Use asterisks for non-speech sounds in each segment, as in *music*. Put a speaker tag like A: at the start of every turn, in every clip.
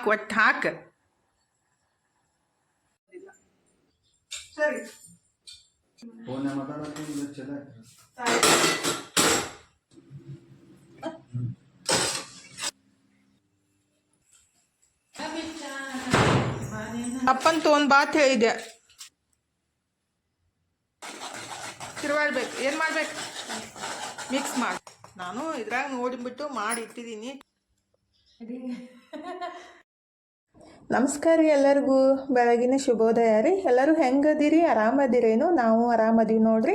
A: ಹಾಕು. ಒಟ್ಟು ಹಾಕು ಸರಿ ಅಪ್ಪನ ತೊಂದ್ ಬಾತ್ ಹೇಳಿದೆ ತಿರುವಾಡ್ಬೇಕು ಏನು ಮಾಡ್ಬೇಕು? ಮಿಕ್ಸ್ ಮಾಡಿ. ನಾನು ಇದ್ರಾಗ ನೋಡಿಬಿಟ್ಟು ಮಾಡಿ ಇಟ್ಟಿದ್ದೀನಿ ನಮಸ್ಕಾರ ರೀ ಎಲ್ಲರಿಗೂ. ಬೆಳಗಿನ ಶುಭೋದಯ ರೀ. ಎಲ್ಲರೂ ಹೆಂಗದಿರಿ ಆರಾಮದಿರೇನು ನಾವು ಆರಾಮದೀವಿ ನೋಡ್ರಿ.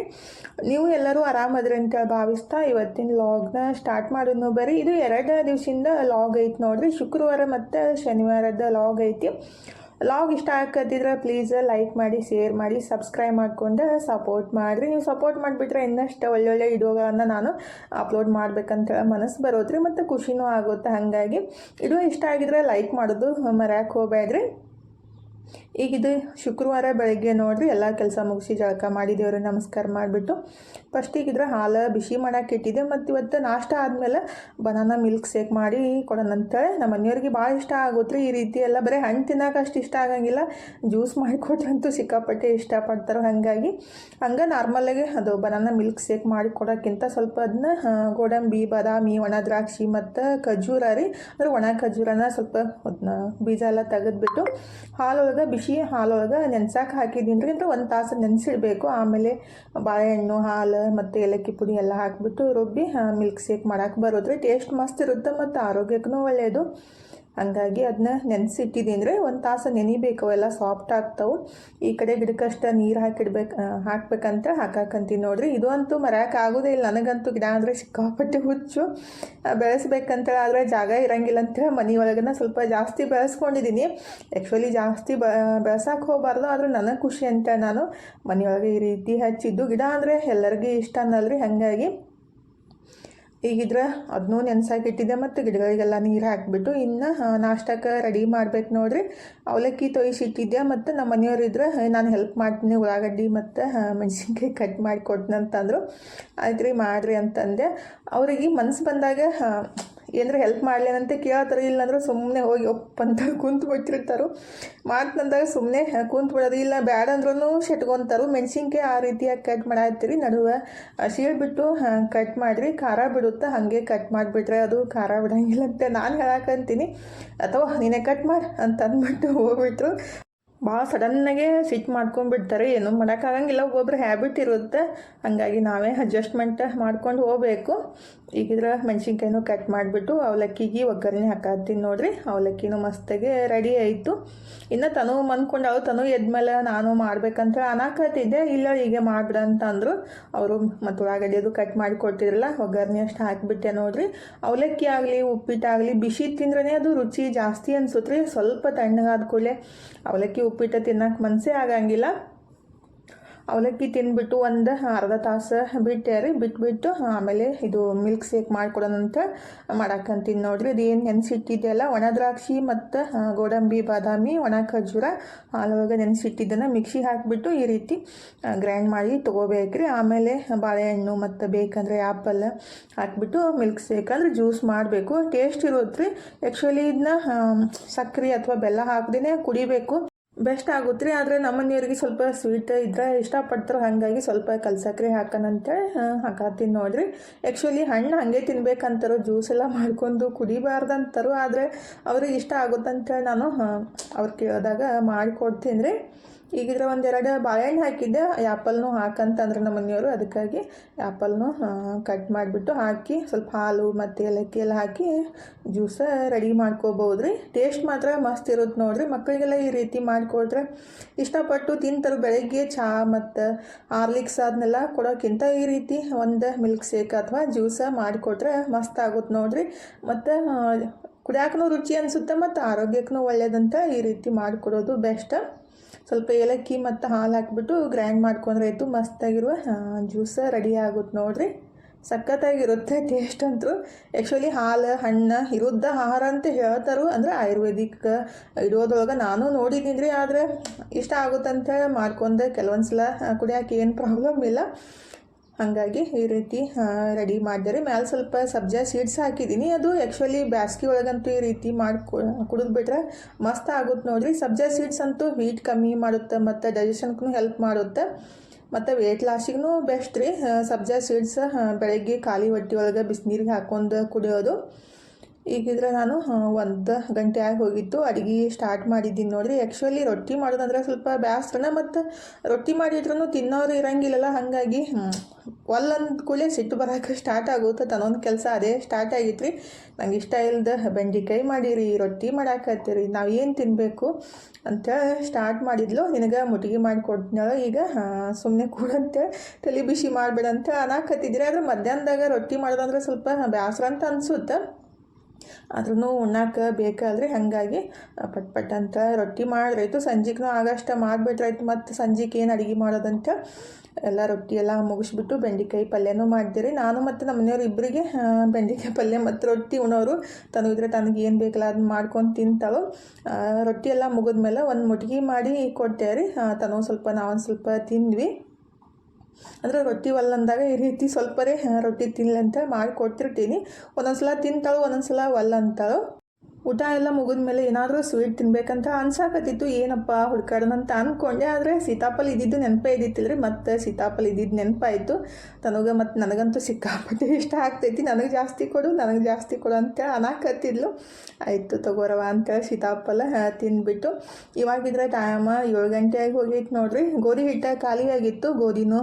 A: ನೀವು ಎಲ್ಲರೂ ಆರಾಮದ್ರಿ ಅಂತೇಳಿ ಭಾವಿಸ್ತಾ ಇವತ್ತಿನ ಲಾಗ್ನ ಸ್ಟಾರ್ಟ್ ಮಾಡೋದು ಬರ್ರಿ. ಇದು ಎರಡು ದಿವಸದಿಂದ ಲಾಗ್ ಐತಿ ನೋಡ್ರಿ. ಶುಕ್ರವಾರ ಮತ್ತು ಶನಿವಾರದ ಲಾಗ್ ಐತಿ. ಲಾಗ್ ಇಷ್ಟ ಆಗತ್ತಿದ್ರೆ ಪ್ಲೀಸ್ ಲೈಕ್ ಮಾಡಿ ಶೇರ್ ಮಾಡಿ ಸಬ್ಸ್ಕ್ರೈಬ್ ಮಾಡ್ಕೊಂಡು ಸಪೋರ್ಟ್ ಮಾಡಿರಿ. ನೀವು ಸಪೋರ್ಟ್ ಮಾಡಿಬಿಟ್ರೆ ಇನ್ನಷ್ಟು ಒಳ್ಳೊಳ್ಳೆ ವಿಡಿಯೋಗಳನ್ನು ನಾನು ಅಪ್ಲೋಡ್ ಮಾಡ್ಬೇಕಂತ ಮನಸ್ಸು ಬರೋದ್ರಿ ಮತ್ತು ಖುಷಿನೂ ಆಗುತ್ತೆ. ಹಾಗಾಗಿ ವಿಡಿಯೋ ಇಷ್ಟ ಆಗಿದ್ರೆ ಲೈಕ್ ಮಾಡೋದು ಮರ್ಯಾಕೆ ಹೋಗ್ಬೇಡ್ರಿ. ಈಗ ಇದು ಶುಕ್ರವಾರ ಬೆಳಗ್ಗೆ ನೋಡಿರಿ ಎಲ್ಲ ಕೆಲಸ ಮುಗಿಸಿ ಜಳಕ ಮಾಡಿ ದೇವ್ರಿಗೆ ನಮಸ್ಕಾರ ಮಾಡಿಬಿಟ್ಟು ಫಸ್ಟಿಗೆ ಇದ್ರೆ ಹಾಲು ಬಿಸಿ ಮಾಡೋಕೆ ಇಟ್ಟಿದ್ದೆ. ಮತ್ತು ಇವತ್ತು ನಾಷ್ಟ ಆದಮೇಲೆ ಬನಾನಾ ಮಿಲ್ಕ್ ಶೇಕ್ ಮಾಡಿ ಕೊಡೋಣ ಅಂತೇಳಿ ನಮ್ಮ ಮನೆಯವ್ರಿಗೆ ಭಾಳ ಇಷ್ಟ ಆಗುತ್ತೆ ಈ ರೀತಿ ಎಲ್ಲ ಬರೀ ಹಣ್ಣು ತಿನ್ನೋಕೆ ಅಷ್ಟು ಇಷ್ಟ ಆಗಂಗಿಲ್ಲ. ಜ್ಯೂಸ್ ಮಾಡಿಕೊಟ್ರಂತೂ ಸಿಕ್ಕಾಪಟ್ಟೆ ಇಷ್ಟಪಡ್ತಾರೆ ಹಾಗಾಗಿ. ಹಂಗೆ ನಾರ್ಮಲಾಗಿ ಅದು ಬನಾನಾ ಮಿಲ್ಕ್ ಶೇಕ್ ಮಾಡಿ ಕೊಡೋಕ್ಕಿಂತ ಸ್ವಲ್ಪ ಅದನ್ನ ಗೋಡಂಬಿ, ಬಾದಾಮಿ, ಒಣ ದ್ರಾಕ್ಷಿ ಮತ್ತು ಖಜೂರ ರೀ. ಅಂದ್ರೆ ಒಣ ಖಜೂರನ ಸ್ವಲ್ಪ ಬೀಜ ಎಲ್ಲ ತೆಗೆದ್ಬಿಟ್ಟು ಹಾಲೊಳಗೆ ಬಿಸಿ ಹಾಲೊಳಗೆ ನೆನ್ಸಕ್ಕೆ ಹಾಕಿದ್ದೀನಿ. ರೀ ಅಂದ್ರೆ ಒಂದು ತಾಸು ನೆನೆಸಿಡಬೇಕು. ಆಮೇಲೆ ಬಾಳೆಹಣ್ಣು, ಹಾಲು ಮತ್ತು ಏಲಕ್ಕಿ ಪುಡಿ ಎಲ್ಲ ಹಾಕಿಬಿಟ್ಟು ರುಬ್ಬಿ ಮಿಲ್ಕ್ ಶೇಕ್ ಮಾಡಕ್ಕೆ ಬರೋದ್ರಿ. ಟೇಸ್ಟ್ ಮಸ್ತ್ ಇರುತ್ತೆ ಮತ್ತು ಆರೋಗ್ಯಕ್ಕೂ ಒಳ್ಳೆಯದು ಹಂಗಾಗಿ ಅದನ್ನ ನೆನೆಸಿಟ್ಟಿದ್ದೀನಿ ಅಂದರೆ ಒಂದು ತಾಸು ನೆನಿಬೇಕು, ಅವೆಲ್ಲ ಸಾಫ್ಟ್ ಆಗ್ತಾವೆ. ಈ ಕಡೆ ಗಿಡಕ್ಕಷ್ಟು ನೀರು ಹಾಕಿಡ್ಬೇಕು ಹಾಕ್ಬೇಕಂತ ಹಾಕಾಕಂತೀನಿ ನೋಡ್ರಿ. ಇದು ಅಂತೂ ಆಗೋದೇ ಇಲ್ಲ. ನನಗಂತೂ ಗಿಡ ಅಂದರೆ ಸಿಕ್ಕಾಪಟ್ಟೆ ಹುಚ್ಚು. ಬೆಳೆಸ್ಬೇಕಂತೇಳಿ ಆದರೆ ಜಾಗ ಇರಂಗಿಲ್ಲ ಅಂತೇಳಿ ಮನೆ ಒಳಗನ್ನ ಸ್ವಲ್ಪ ಜಾಸ್ತಿ ಬೆಳೆಸ್ಕೊಂಡಿದ್ದೀನಿ ಆ್ಯಕ್ಚುಲಿ ಜಾಸ್ತಿ ಬ, ಬೆಳೆಸೋಕೆ ಹೋಗಬಾರ್ದು, ಆದರೆ ನನಗೆ ಖುಷಿ ಅಂತ ನಾನು ಮನೆಯೊಳಗೆ ಈ ರೀತಿ ಹಚ್ಚಿದ್ದು. ಗಿಡ ಅಂದರೆ ಎಲ್ಲರಿಗೂ ಇಷ್ಟ ಅನ್ನಲ್ರಿ. ಹಾಗಾಗಿ ಈಗಿದ್ರೆ ಅದನ್ನೂ ನೆನೆಸಾಕಿಟ್ಟಿದ್ದೆ ಮತ್ತು ಗಿಡಗಳಿಗೆಲ್ಲ ನೀರು ಹಾಕಿಬಿಟ್ಟು ಇನ್ನು ನಾಷ್ಟಕ್ಕೆ ರೆಡಿ ಮಾಡ್ಬೇಕು ನೋಡ್ರಿ. ಅವಲಕ್ಕಿ ತೊಯ್ಸಿಟ್ಟಿದ್ದೆ ಮತ್ತು ನಮ್ಮ ಮನೆಯವ್ರು ಇದ್ರೆ ನಾನು ಹೆಲ್ಪ್ ಮಾಡ್ತೀನಿ, ಉಳ್ಳಾಗಡ್ಡಿ ಮತ್ತು ಮೆಣಸಿನ್ಕಾಯಿ ಕಟ್ ಮಾಡಿ ಕೊಟ್ನಂತಂದರು ಆಯ್ತು ರೀ ಮಾಡಿರಿ ಅಂತಂದೆ. ಅವ್ರಿಗೆ ಮನ್ಸು ಬಂದಾಗ ಏನಾರ ಹೆಲ್ಪ್ ಮಾಡ್ಲೇನಂತ ಕೇಳ್ತಾರೆ, ಇಲ್ಲಾಂದ್ರೆ ಸುಮ್ಮನೆ ಹೋಗಿ ಒಪ್ಪ ಅಂತ ಕುಂತು ಬಿಟ್ಟಿರ್ತಾರೆ. ಮಾತು ನಂದಾಗ ಸುಮ್ಮನೆ ಕುಂತು ಬಿಡೋದು ಇಲ್ಲ, ಬ್ಯಾಡ ಅಂದ್ರೂ ಶೆಟ್ಕೊಂತಾರೋ ಮೆಣಸಿನ್ಕಾಯಿ ಆ ರೀತಿಯಾಗಿ ಕಟ್ ಮಾಡಾತ್ತೀರಿ, ನಡುವೆ ಸೀಳ್ಬಿಟ್ಟು ಕಟ್ ಮಾಡಿರಿ, ಖಾರ ಬಿಡುತ್ತೆ, ಹಾಗೆ ಕಟ್ ಮಾಡಿಬಿಟ್ರೆ ಅದು ಖಾರ ಬಿಡಂಗಿಲ್ಲ ಅಂತ ನಾನು ಹೇಳಕ್ಕಂತೀನಿ ಅಥವಾ ನೀನೇ ಕಟ್ ಮಾಡಿ ಅಂತ ಅಂದ್ಬಿಟ್ಟು ಹೋಗ್ಬಿಟ್ರು. ಭಾಳ ಸಡನ್ನಾಗೆ ಸ್ವಿಚ್ ಮಾಡ್ಕೊಂಡ್ಬಿಡ್ತಾರೆ. ಏನೂ ಮಾಡೋಕ್ಕಾಗಂಗಿಲ್ಲ, ಒಬ್ಬೊಬ್ರು ಹ್ಯಾಬಿಟ್ ಇರುತ್ತೆ. ಹಾಗಾಗಿ ನಾವೇ ಅಡ್ಜಸ್ಟ್ಮೆಂಟ್ ಮಾಡ್ಕೊಂಡು ಹೋಗಬೇಕು. ಈಗಿದ್ರೆ ಮೆಣಸಿನ್ಕಾಯಿನೂ ಕಟ್ ಮಾಡಿಬಿಟ್ಟು ಅವಲಕ್ಕಿಗೆ ಒಗ್ಗರಣೆ ಹಾಕಾತೀನಿ ನೋಡ್ರಿ. ಅವಲಕ್ಕಿನೂ ಮಸ್ತಾಗೆ ರೆಡಿ ಆಯಿತು. ಇನ್ನು ತನು ಮಂದ್ಕೊಂಡು ಅವಳು ತನು ಎದ್ಮೇಲೆ ನಾನು ಮಾಡ್ಬೇಕಂತ ಅನಾಕತ್ತಿದ್ದೆ. ಇಲ್ಲ, ಹೀಗೆ ಮಾಡ್ಬಿಡ ಅಂತ ಅಂದರು. ಅವರು ಮತ್ತು ಉಳ್ಳಾಗಡ್ಡಿ ಅದು ಕಟ್ ಮಾಡಿ ಕೊಟ್ಟಿದ್ರಲ್ಲ ಒಗ್ಗರಣೆ ಅಷ್ಟು ಹಾಕಿಬಿಟ್ಟೆ ನೋಡ್ರಿ. ಅವಲಕ್ಕಿ ಆಗಲಿ ಉಪ್ಪಿಟ್ಟಾಗಲಿ ಬಿಸಿ ತಿಂದ್ರೇ ಅದು ರುಚಿ ಜಾಸ್ತಿ ಅನ್ಸುತ್ತೆ ಸ್ವಲ್ಪ ತಣ್ಣಗಾದ ಕೂಡಲೇ ಅವಲಕ್ಕಿ, ಉಪ್ಪಿಟ್ಟು ತಿನ್ನಕ್ಕೆ ಮನಸ್ಸೇ ಆಗಂಗಿಲ್ಲ. ಅವಲಕ್ಕಿ ತಿಂದ್ಬಿಟ್ಟು ಒಂದು ಅರ್ಧ ತಾಸು ಬಿಟ್ಟೆ ರೀ ಬಿಟ್ಬಿಟ್ಟು ಆಮೇಲೆ ಇದು ಮಿಲ್ಕ್ ಶೇಕ್ ಮಾಡ್ಕೊಡೋಣಂತ ಮಾಡಕ್ಕಂತೀನಿ ನೋಡಿರಿ. ಇದೇನು ನೆನೆಸಿಟ್ಟಿದ್ದೆಲ್ಲ ಒಣ ದ್ರಾಕ್ಷಿ ಮತ್ತು ಗೋಡಂಬಿ, ಬಾದಾಮಿ, ಒಣ ಖರ್ಜೂರ ಹಾಲೊಳಗೆ ನೆನೆಸಿಟ್ಟಿದ್ದನ್ನು ಮಿಕ್ಸಿ ಹಾಕಿಬಿಟ್ಟು ಈ ರೀತಿ ಗ್ರೈಂಡ್ ಮಾಡಿ ತೊಗೋಬೇಕ್ರಿ. ಆಮೇಲೆ ಬಾಳೆಹಣ್ಣು ಮತ್ತು ಬೇಕಂದರೆ ಆ್ಯಪಲ್ ಹಾಕಿಬಿಟ್ಟು ಮಿಲ್ಕ್ ಶೇಕ್ ಅಂದರೆ ಜ್ಯೂಸ್ ಮಾಡಬೇಕು. ಟೇಸ್ಟ್ ಇರುತ್ತೆ ರೀ ಆ್ಯಕ್ಚುಲಿ ಇದನ್ನ ಸಕ್ಕರೆ ಅಥವಾ ಬೆಲ್ಲ ಹಾಕ್ದೇ ಕುಡಿಬೇಕು. ಬೆಸ್ಟ್ ಆಗುತ್ತೆ ರೀ ಆದರೆ ನಮ್ಮ ಮನೆಯವ್ರಿಗೆ ಸ್ವಲ್ಪ ಸ್ವೀಟ್ ಇದ್ರೆ ಇಷ್ಟಪಡ್ತಾರೆ ಹಾಗಾಗಿ ಸ್ವಲ್ಪ ಕಲ್ಸಕ್ರಿ ಹಾಕೋಣಂತೇಳಿ ಹಾಕತ್ತೀನಿ ನೋಡಿರಿ. ಆ್ಯಕ್ಚುಲಿ ಹಣ್ಣು ಹಾಗೆ ತಿನ್ಬೇಕಂತಾರೋ ಜ್ಯೂಸ್ ಎಲ್ಲ ಮಾಡ್ಕೊಂಡು ಕುಡಿಬಾರ್ದಂತಾರೋ, ಆದರೆ ಅವ್ರಿಗೆ ಇಷ್ಟ ಆಗುತ್ತಂತೇಳಿ ನಾನು ಅವ್ರು ಕೇಳಿದಾಗ ಮಾಡಿಕೊಡ್ತೀನಿ ರೀ. ಈಗಿದ್ರೆ ಒಂದೆರಡು ಬಾಳೆಹಣ್ಣು ಹಾಕಿದ್ದೆ. ಆ್ಯಪಲ್ನು ಹಾಕಂತಂದ್ರೆ ನಮ್ಮ ಮನೆಯವರು. ಅದಕ್ಕಾಗಿ ಆ್ಯಪಲ್ನು ಕಟ್ ಮಾಡಿಬಿಟ್ಟು ಹಾಕಿ ಸ್ವಲ್ಪ ಹಾಲು ಮತ್ತು ಏಲಕ್ಕಿ ಎಲ್ಲ ಹಾಕಿ ಜ್ಯೂಸ ರೆಡಿ ಮಾಡ್ಕೋಬೋದು ರೀ ಟೇಸ್ಟ್ ಮಾತ್ರ ಮಸ್ತ್ ಇರುತ್ತೆ ನೋಡ್ರಿ. ಮಕ್ಕಳಿಗೆಲ್ಲ ಈ ರೀತಿ ಮಾಡಿಕೊಟ್ರೆ ಇಷ್ಟಪಟ್ಟು ತಿಂತಾರೆ ಬೆಳಗ್ಗೆ ಚಹಾ ಮತ್ತು ಹಾರ್ಲಿಕ್ಸ್ ಅದನ್ನೆಲ್ಲ ಕೊಡೋಕ್ಕಿಂತ ಈ ರೀತಿ ಒಂದು ಮಿಲ್ಕ್ ಶೇಕ್ ಅಥವಾ ಜ್ಯೂಸ ಮಾಡಿಕೊಟ್ರೆ ಮಸ್ತ್ ಆಗುತ್ತೆ ನೋಡ್ರಿ. ಮತ್ತು ಕುಡಿಯಾಕೂ ರುಚಿ ಅನಿಸುತ್ತೆ ಮತ್ತು ಆರೋಗ್ಯಕ್ಕೂ ಒಳ್ಳೆಯದಂತ ಈ ರೀತಿ ಮಾಡಿಕೊಡೋದು ಬೆಸ್ಟ್. ಸ್ವಲ್ಪ ಏಲಕ್ಕಿ ಮತ್ತು ಹಾಲು ಹಾಕಿಬಿಟ್ಟು ಗ್ರ್ಯಾಂಡ್ ಮಾಡ್ಕೊಂಡ್ರೆ ಆಯಿತು. ಮಸ್ತಾಗಿರುವ ಜ್ಯೂಸ ರೆಡಿ ಆಗುತ್ತೆ ನೋಡಿರಿ. ಸಖತ್ತಾಗಿರುತ್ತೆ ಟೇಸ್ಟ್ ಅಂತೂ. ಆ್ಯಕ್ಚುಲಿ ಹಾಲು, ಹಣ್ಣು, ಇರುದ್ದ ಆಹಾರ ಅಂತ ಹೇಳ್ತಾರು ಅಂದರೆ ಆಯುರ್ವೇದಿಕ್ ಇಡೋದ್ರೊಳಗೆ ನಾನು ನೋಡಿದ್ದೀನಿ ರೀ ಆದರೆ ಇಷ್ಟ ಆಗುತ್ತಂತ ಮಾಡ್ಕೊಂಡೆ. ಕೆಲವೊಂದು ಸಲ ಕುಡಿಯೋಕೆ ಏನು ಪ್ರಾಬ್ಲಮ್ ಇಲ್ಲ. ಹಾಗಾಗಿ ಈ ರೀತಿ ರೆಡಿ ಮಾಡಿದರೆ ಮ್ಯಾಲೆ ಸ್ವಲ್ಪ ಸಬ್ಜಾ ಸೀಡ್ಸ್ ಹಾಕಿದ್ದೀನಿ. ಅದು ಆ್ಯಕ್ಚುಲಿ ಬ್ಯಾಸ್ಗೆ ಒಳಗಂತೂ ಈ ರೀತಿ ಮಾಡಿ ಕುಡಿದ್ಬಿಟ್ರೆ ಮಸ್ತ್ ಆಗುತ್ತೆ ನೋಡಿರಿ. ಸಬ್ಜಾ ಸೀಡ್ಸ್ ಅಂತೂ ಹೀಟ್ ಕಮ್ಮಿ ಮಾಡುತ್ತೆ ಮತ್ತು ಡೈಜೆಷನ್ಗೂ ಹೆಲ್ಪ್ ಮಾಡುತ್ತೆ. ಮತ್ತು ವೇಟ್ ಲಾಸಿಗೂ ಬೆಸ್ಟ್ ರೀ. ಸಬ್ಜಾ ಸೀಡ್ಸ್ ಬೆಳಗ್ಗೆ ಖಾಲಿ ಹೊಟ್ಟೆ ಒಳಗೆ ಬಿಸಿನೀರಿಗೆ ಹಾಕ್ಕೊಂಡು ಕುಡಿಯೋದು. ಈಗಿದ್ರೆ ನಾನು ಒಂದು ಗಂಟೆ ಆಗಿ ಹೋಗಿತ್ತು ಅಡುಗೆ ಸ್ಟಾರ್ಟ್ ಮಾಡಿದ್ದೀನಿ ನೋಡಿರಿ. ಆ್ಯಕ್ಚುಲಿ ರೊಟ್ಟಿ ಮಾಡೋದಂದ್ರೆ ಸ್ವಲ್ಪ ಬೇಸ್ರನ ಮತ್ತು ರೊಟ್ಟಿ ಮಾಡಿದ್ರೂ ತಿನ್ನೋರು ಇರಂಗಿಲ್ಲಲ್ಲ, ಹಾಗಾಗಿ ಒಲ್ಲೊಂದು ಕೂಡಲೇ ಸಿಟ್ಟು ಬರೋಕೆ ಸ್ಟಾರ್ಟ್ ಆಗುತ್ತೆ ತನ್ನೊಂದು ಕೆಲಸ ಅದೇ ಸ್ಟಾರ್ಟ್ ಆಗಿತ್ತು ರೀ ನಂಗೆ ಇಷ್ಟ ಇಲ್ಲದ ಬೆಂಡೆಕಾಯಿ ಮಾಡಿರಿ, ರೊಟ್ಟಿ ಮಾಡಾಕತ್ತೀರಿ, ನಾವು ಏನು ತಿನ್ನಬೇಕು ಅಂತ ಸ್ಟಾರ್ಟ್ ಮಾಡಿದ್ಲು. ನಿನಗೆ ಮುಟ್ಟಿಗೆ ಮಾಡಿ ಕೊಡ್ತೀನಲ್ಲ ಈಗ ಸುಮ್ಮನೆ ಕೂಡಂತೆ ತಲೆ ಬಿಸಿ ಮಾಡಬೇಡ ಅಂತ ಅನಾಕತ್ತಿದ್ರೆ. ಆದರೆ ಮಧ್ಯಾಹ್ನದಾಗ ರೊಟ್ಟಿ ಮಾಡೋದಂದ್ರೆ ಸ್ವಲ್ಪ ಬೇಸರ ಅಂತ ಅನಿಸುತ್ತೆ. ಆದ್ರೂ ಉಣ್ಣಾಕ ಬೇಕಾದ್ರೆ ಹಾಗಾಗಿ ಪಟ್ ಪಟ್ ಅಂತ ರೊಟ್ಟಿ ಮಾಡಿದ್ರಾಯ್ತು ಸಂಜೆಗೂ ಆಗಷ್ಟ ಮಾಡಿಬಿಟ್ರಾಯ್ತು ಮತ್ತು ಸಂಜೆಗೆ ಏನು ಅಡುಗೆ ಮಾಡೋದಂತ ಎಲ್ಲ ರೊಟ್ಟಿ ಎಲ್ಲ ಮುಗಿಸ್ಬಿಟ್ಟು ಬೆಂಡೆಕಾಯಿ ಪಲ್ಯನೂ ಮಾಡಿದಿರಿ ನಾನು ಮತ್ತು ನಮ್ಮ ಮನೆಯವ್ರು ಇಬ್ಬರಿಗೆ ಬೆಂಡೆಕಾಯಿ ಪಲ್ಯ ಮತ್ತು ರೊಟ್ಟಿ ಉಣೋರು. ತನಗಿದ್ರೆ ತನಗೆ ಏನು ಬೇಕಲ್ಲ ಅದನ್ನ ಮಾಡ್ಕೊಂಡು ತಿಂತಾಳು. ರೊಟ್ಟಿ ಎಲ್ಲ ಮುಗಿದ್ಮೇಲೆ ಒಂದು ಮುಟ್ಗಿ ಮಾಡಿ ಕೊಟ್ಟೆ ರೀ ತನೂ ಸ್ವಲ್ಪ ನಾವೊಂದು ಸ್ವಲ್ಪ ತಿಂದ್ವಿ. ಅಂದ್ರೆ ರೊಟ್ಟಿ ಒಲ್ಲಂದಾಗ ಈ ರೀತಿ ಸ್ವಲ್ಪರೇ ರೊಟ್ಟಿ ತಿನ್ನಲಿ ಅಂತ ಮಾಡಿ ಕೊಟ್ಟಿರ್ತೀನಿ ಒಂದೊಂದು ಸಲ ತಿಂತಾಳು ಒಂದೊಂದು ಸಲ ಒಲ್ಲ ಊಟ ಎಲ್ಲ ಮುಗಿದ್ಮೇಲೆ ಏನಾದರೂ ಸ್ವೀಟ್ ತಿನ್ಬೇಕಂತ ಅನ್ಸಾಕತ್ತಿತ್ತು. ಏನಪ್ಪ ಅಂತ ಅಂದ್ಕೊಂಡೆ ಆದರೆ ಸೀತಾಫಲ ಇದ್ದಿದ್ದು ನೆನಪೇ ಇದ್ದಿತ್ತಿಲ್ಲ ರೀ. ಮತ್ತು ಸೀತಾಫಲ ಇದ್ದಿದ್ದು ನೆನಪಾಯಿತು. ತನಗೆ ಮತ್ತು ನನಗಂತೂ ಸಿಕ್ಕಾಪಟ್ಟೆ ಇಷ್ಟ ಆಗ್ತೈತಿ. ನನಗೆ ಜಾಸ್ತಿ ಕೊಡು, ನನಗೆ ಜಾಸ್ತಿ ಕೊಡು ಅಂತ ಅನ್ನಾಕತ್ತಿದ್ಲು ಆಯಿತು ತಗೋರವ ಅಂತ ಸೀತಾಫಲ ತಿಂದ್ಬಿಟ್ಟು. ಇವಾಗಿದ್ರೆ ಟೈಮ ಏಳು ಗಂಟೆ ಹೋಗಿತ್ತು ನೋಡಿರಿ. ಗೋಧಿ ಹಿಟ್ಟ ಖಾಲಿಯಾಗಿತ್ತು ಗೋಧಿನೂ